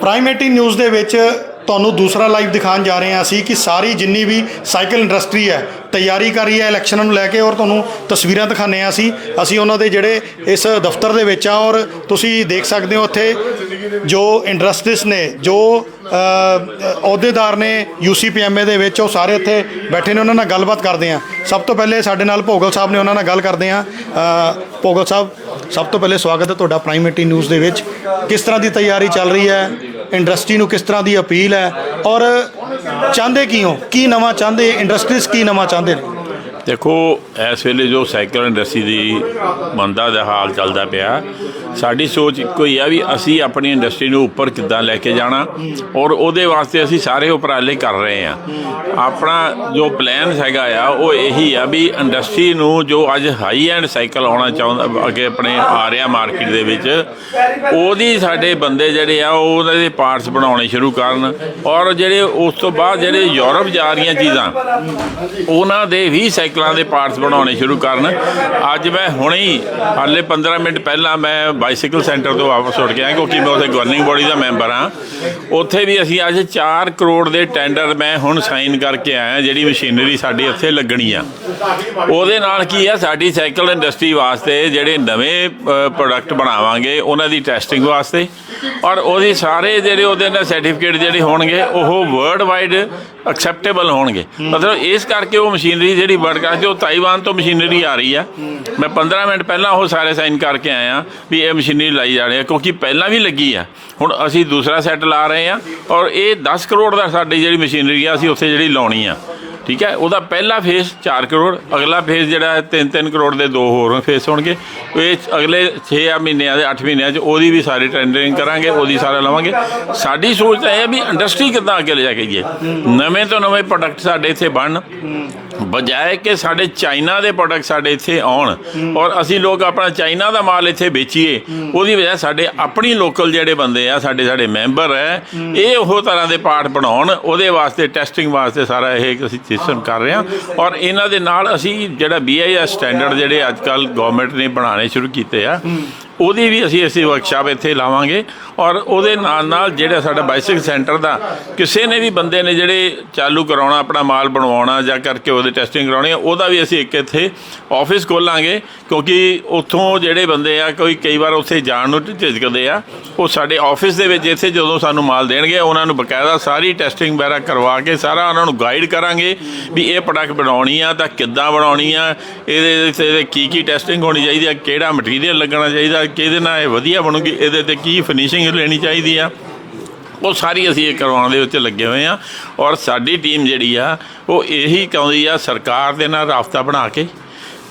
Prime 18 news ਦੇ ਵਿੱਚ ਤੁਹਾਨੂੰ ਦੂਸਰਾ ਲਾਈਵ ਦਿਖਾਉਣ ਜਾ ਰਹੇ ਹਾਂ ਅਸੀਂ ਕਿ ਸਾਰੀ ਜਿੰਨੀ ਵੀ ਸਾਈਕਲ ਇੰਡਸਟਰੀ ਹੈ, ਤਿਆਰੀ ਕਰ ਰਹੀ ਹੈ ਇਲੈਕਸ਼ਨਾਂ ਨੂੰ ਲੈ ਕੇ ਔਰ ਤੁਹਾਨੂੰ ਤਸਵੀਰਾਂ ਦਿਖਾਉਂਦੇ ਹਾਂ ਅਸੀਂ। ਅਸੀਂ ਉਹਨਾਂ ਦੇ ਜਿਹੜੇ ਇਸ ਦਫ਼ਤਰ ਦੇ ਵਿੱਚ ਆ ਔਰ ਤੁਸੀਂ ਦੇਖ ਸਕਦੇ ਹੋ ਉੱਥੇ ਜੋ ਇੰਡਸਟਰੀਸ ਨੇ, ਜੋ ਅਹੁਦੇਦਾਰ ਨੇ ਯੂਸੀਪੀਐਮਏ ਦੇ ਵਿੱਚ, ਉਹ ਸਾਰੇ ਇੱਥੇ ਬੈਠੇ ਨੇ, ਉਹਨਾਂ ਨਾਲ ਗੱਲਬਾਤ ਕਰਦੇ ਹਾਂ। ਸਭ ਤੋਂ ਪਹਿਲੇ ਸਾਡੇ ਨਾਲ ਭੋਗਲ ਸਾਹਿਬ ਨੇ ਉਹਨਾਂ ਨਾਲ ਗੱਲ ਕਰਦੇ ਹਾਂ। ਭੋਗਲ ਸਾਹਿਬ ਸਭ ਤੋਂ ਪਹਿਲੇ ਸਵਾਗਤ ਹੈ ਤੁਹਾਡਾ ਪ੍ਰਾਈਮ 18 ਨਿਊਜ਼ ਦੇ ਵਿੱਚ। ਕਿਸ ਤਰ੍ਹਾਂ ਦੀ ਤਿਆਰੀ ਚੱਲ ਰਹੀ ਹੈ? ਇੰਡਸਟਰੀ ਨੂੰ ਕਿਸ ਤਰ੍ਹਾਂ ਦੀ ਅਪੀਲ ਹੈ? ਔਰ ਚਾਹੁੰਦੇ ਕੀ ਹੋ? ਕੀ ਨਵਾਂ ਚਾਹੁੰਦੇ? ਇੰਡਸਟਰੀਜ਼ ਕੀ ਨਵਾਂ ਚਾਹੁੰਦੇ ਨੇ? ਦੇਖੋ, ਇਸ ਵੇਲੇ ਜੋ ਸਾਈਕਲ ਇੰਡਸਟਰੀ ਦੀ ਮੰਦਾ ਦਾ ਹਾਲ ਚੱਲਦਾ ਪਿਆ, ਸਾਡੀ ਸੋਚ ਇੱਕੋ ਹੀ ਆ ਵੀ ਅਸੀਂ ਆਪਣੀ ਇੰਡਸਟਰੀ ਨੂੰ ਉੱਪਰ ਕਿੱਦਾਂ ਲੈ ਕੇ ਜਾਣਾ ਔਰ ਉਹਦੇ ਵਾਸਤੇ ਅਸੀਂ ਸਾਰੇ ਉਪਰਾਲੇ ਕਰ ਰਹੇ ਆ ਆਪਣਾ ਜੋ ਪਲਾਨ ਹੈਗਾ ਆ, ਉਹ ਇਹੀ ਆ ਵੀ ਇੰਡਸਟਰੀ ਨੂੰ ਜੋ ਅੱਜ ਹਾਈ ਐਂਡ ਸਾਈਕਲ ਆਉਣਾ ਚਾਹੁੰਦਾ, ਅੱਗੇ ਆਪਣੇ ਆ ਰਿਹਾ ਮਾਰਕੀਟ ਦੇ ਵਿੱਚ, ਉਹਦੀ ਸਾਡੇ ਬੰਦੇ ਜਿਹੜੇ ਆ, ਉਹ ਉਹਨਾਂ ਦੇ ਪਾਰਟਸ ਬਣਾਉਣੇ ਸ਼ੁਰੂ ਕਰਨ ਔਰ ਜਿਹੜੇ ਉਸ ਤੋਂ ਬਾਅਦ ਜਿਹੜੇ ਯੂਰਪ ਜਾ ਰਹੀਆਂ ਚੀਜ਼ਾਂ, ਉਹਨਾਂ ਦੇ ਵੀ ਸਾਈਕਲ ਦੇ ਪਾਰਟਸ ਬਣਾਉਣੇ ਸ਼ੁਰੂ ਕਰਨ। ਅੱਜ ਮੈਂ ਹੁਣੇ ਹੀ, ਹਾਲੇ 15 ਮਿੰਟ ਪਹਿਲਾਂ ਮੈਂ ਬਾਈਸਾਈਕਲ ਸੈਂਟਰ ਤੋਂ ਵਾਪਸ ਉੱਠ ਕੇ ਆਇਆ ਕਿਉਂਕਿ ਮੈਂ ਉੱਥੇ ਗਵਰਨਿੰਗ ਬੋਡੀ ਦਾ ਮੈਂਬਰ ਹਾਂ। ਉੱਥੇ ਵੀ ਅਸੀਂ ਅੱਜ 4 ਕਰੋੜ ਦੇ ਟੈਂਡਰ ਮੈਂ ਹੁਣ ਸਾਈਨ ਕਰਕੇ ਆਇਆ, ਜਿਹੜੀ ਮਸ਼ੀਨਰੀ ਸਾਡੀ ਇੱਥੇ ਲੱਗਣੀ ਆ। ਉਹਦੇ ਨਾਲ ਕੀ ਆ, ਸਾਡੀ ਸਾਈਕਲ ਇੰਡਸਟਰੀ ਵਾਸਤੇ ਜਿਹੜੇ ਨਵੇਂ ਪ੍ਰੋਡਕਟ ਬਣਾਵਾਂਗੇ, ਉਹਨਾਂ ਦੀ ਟੈਸਟਿੰਗ ਵਾਸਤੇ। ਔਰ ਉਹਦੀ ਸਾਰੇ ਜਿਹੜੇ ਉਹਦੇ ਨਾਲ ਸਰਟੀਫਿਕੇਟ ਜਿਹੜੇ ਹੋਣਗੇ, ਉਹ ਵਰਲਡ ਵਾਈਡ ਐਕਸੈਪਟੇਬਲ ਹੋਣਗੇ। ਮਤਲਬ ਇਸ ਕਰਕੇ ਉਹ ਮਸ਼ੀਨਰੀ ਜਿਹੜੀ ਵਰਲਡ ਕਰਕੇ ਉਹ ਤਾਈਵਾਨ ਤੋਂ ਮਸ਼ੀਨਰੀ ਆ ਰਹੀ ਆ। ਮੈਂ 15 ਮਿੰਟ ਪਹਿਲਾਂ ਉਹ ਸਾਰੇ ਸਾਈਨ ਕਰਕੇ ਆਇਆ ਵੀ ਇਹ ਮਸ਼ੀਨਰੀ ਲਾਈ ਜਾ ਰਹੀ ਹੈ ਕਿਉਂਕਿ ਪਹਿਲਾਂ ਵੀ ਲੱਗੀ ਆ। ਹੁਣ ਅਸੀਂ ਦੂਸਰਾ ਸੈੱਟ ਲਾ ਰਹੇ ਆ ਔਰ ਇਹ 10 ਕਰੋੜ ਦਾ ਸਾਡੀ ਜਿਹੜੀ ਮਸ਼ੀਨਰੀ ਆ, ਅਸੀਂ ਉੱਥੇ ਜਿਹੜੀ ਲਾਉਣੀ ਆ। ਠੀਕ ਹੈ ਉਹਦਾ ਪਹਿਲਾ ਫੇਸ 4 ਕਰੋੜ, ਅਗਲਾ ਫੇਸ ਜਿਹੜਾ ਹੈ 3-3 ਕਰੋੜ ਦੇ ਦੋ ਹੋਰ ਫੇਸ ਹੋਣਗੇ। ਇਹ ਅਗਲੇ 6 ਮਹੀਨਿਆਂ ਦੇ 8 ਮਹੀਨਿਆਂ 'ਚ ਉਹਦੀ ਵੀ ਸਾਰੀ ਟੈਂਡਰਿੰਗ ਕਰਾਂਗੇ, ਉਹਦੀ ਸਾਰਾ ਲਵਾਂਗੇ। ਸਾਡੀ ਸੋਚ ਤਾਂ ਇਹ ਹੈ ਵੀ ਇੰਡਸਟਰੀ ਕਿੱਦਾਂ ਅੱਗੇ ਲੈ ਜਾ ਕੇ ਜਾਈਏ। ਨਵੇਂ ਤੋਂ ਨਵੇਂ ਪ੍ਰੋਡਕਟ ਸਾਡੇ ਇੱਥੇ ਬਣਨ। ਬਜਾਏ ਕਿ ਸਾਡੇ ਚਾਈਨਾ ਦੇ ਪ੍ਰੋਡਕਟ ਸਾਡੇ ਇੱਥੇ ਆਉਣ ਔਰ ਅਸੀਂ ਲੋਕ ਆਪਣਾ ਚਾਈਨਾ ਦਾ ਮਾਲ ਇੱਥੇ ਵੇਚੀਏ, ਉਹਦੀ ਵਜ੍ਹਾ ਸਾਡੇ ਆਪਣੀ ਲੋਕਲ ਜਿਹੜੇ ਬੰਦੇ ਆ, ਸਾਡੇ ਸਾਡੇ ਮੈਂਬਰ ਹੈ, ਇਹ ਉਹ ਤਰ੍ਹਾਂ ਦੇ ਪਾਰਟ ਬਣਾਉਣ, ਉਹਦੇ ਵਾਸਤੇ ਟੈਸਟਿੰਗ ਵਾਸਤੇ ਸਾਰਾ ਇਹ ਅਸੀਂ ਸਿਸਟਮ ਕਰ ਰਹੇ ਹਾਂ ਔਰ ਇਹਨਾਂ ਦੇ ਨਾਲ ਅਸੀਂ ਜਿਹੜਾ BIS ਸਟੈਂਡਰਡ ਜਿਹੜੇ ਅੱਜ ਕੱਲ ਗਵਰਨਮੈਂਟ ਨੇ ਬਣਾਉਣੇ ਸ਼ੁਰੂ ਕੀਤੇ ਆ ਉਹਦੀ ਵੀ ਅਸੀਂ ਅਸੀਂ ਵਰਕਸ਼ਾਪ ਇੱਥੇ ਲਾਵਾਂਗੇ ਔਰ ਉਹਦੇ ਨਾਲ ਨਾਲ ਜਿਹੜਾ ਸਾਡਾ ਬਾਈਸਿਕਲ ਸੈਂਟਰ ਦਾ, ਕਿਸੇ ਨੇ ਵੀ ਬੰਦੇ ਨੇ ਜਿਹੜੇ ਚਾਲੂ ਕਰਾਉਣਾ, ਆਪਣਾ ਮਾਲ ਬਣਵਾਉਣਾ ਜਾਂ ਕਰਕੇ ਉਹਦੇ ਟੈਸਟਿੰਗ ਕਰਾਉਣੀ ਉਹਦਾ ਵੀ ਅਸੀਂ ਇੱਕ ਇੱਥੇ ਆਫਿਸ ਖੋਲਾਂਗੇ ਕਿਉਂਕਿ ਉੱਥੋਂ ਜਿਹੜੇ ਬੰਦੇ ਆ, ਕੋਈ ਕਈ ਵਾਰ ਉੱਥੇ ਜਾਣ ਨੂੰ ਝਿਜਕਦੇ ਆ, ਉਹ ਸਾਡੇ ਆਫਿਸ ਦੇ ਵਿੱਚ ਇੱਥੇ ਜਦੋਂ ਸਾਨੂੰ ਮਾਲ ਦੇਣਗੇ, ਉਹਨਾਂ ਨੂੰ ਬਕਾਇਦਾ ਸਾਰੀ ਟੈਸਟਿੰਗ ਵਗੈਰਾ ਕਰਵਾ ਕੇ ਸਾਰਾ ਉਹਨਾਂ ਨੂੰ ਗਾਈਡ ਕਰਾਂਗੇ ਵੀ ਇਹ ਪ੍ਰੋਡਕਟ ਬਣਾਉਣੀ ਆ ਤਾਂ ਕਿੱਦਾਂ ਬਣਾਉਣੀ ਆ, ਇਹਦੇ ਇਹਦੇ ਕੀ ਕੀ ਟੈਸਟਿੰਗ ਹੋਣੀ ਚਾਹੀਦੀ ਆ, ਕਿਹੜਾ ਮਟੀਰੀਅਲ ਲੱਗਣਾ ਚਾਹੀਦਾ ਕਿਹਦੇ ਨਾਲ ਇਹ ਵਧੀਆ ਬਣੂਗੀ? ਇਹਦੇ ਤੇ ਕੀ ਫਿਨਿਸ਼ਿੰਗ ਲੈਣੀ ਚਾਹੀਦੀ ਆ? ਉਹ ਸਾਰੀ ਅਸੀਂ ਇਹ ਕਰਵਾਉਣ ਦੇ ਵਿੱਚ ਲੱਗੇ ਹੋਏ ਆ। ਔਰ ਸਾਡੀ ਟੀਮ ਜਿਹੜੀ ਆ, ਉਹ ਇਹੀ ਕਹਿੰਦੀ ਆ ਸਰਕਾਰ ਦੇ ਨਾਲ ਰਾਬਤਾ ਬਣਾ ਕੇ।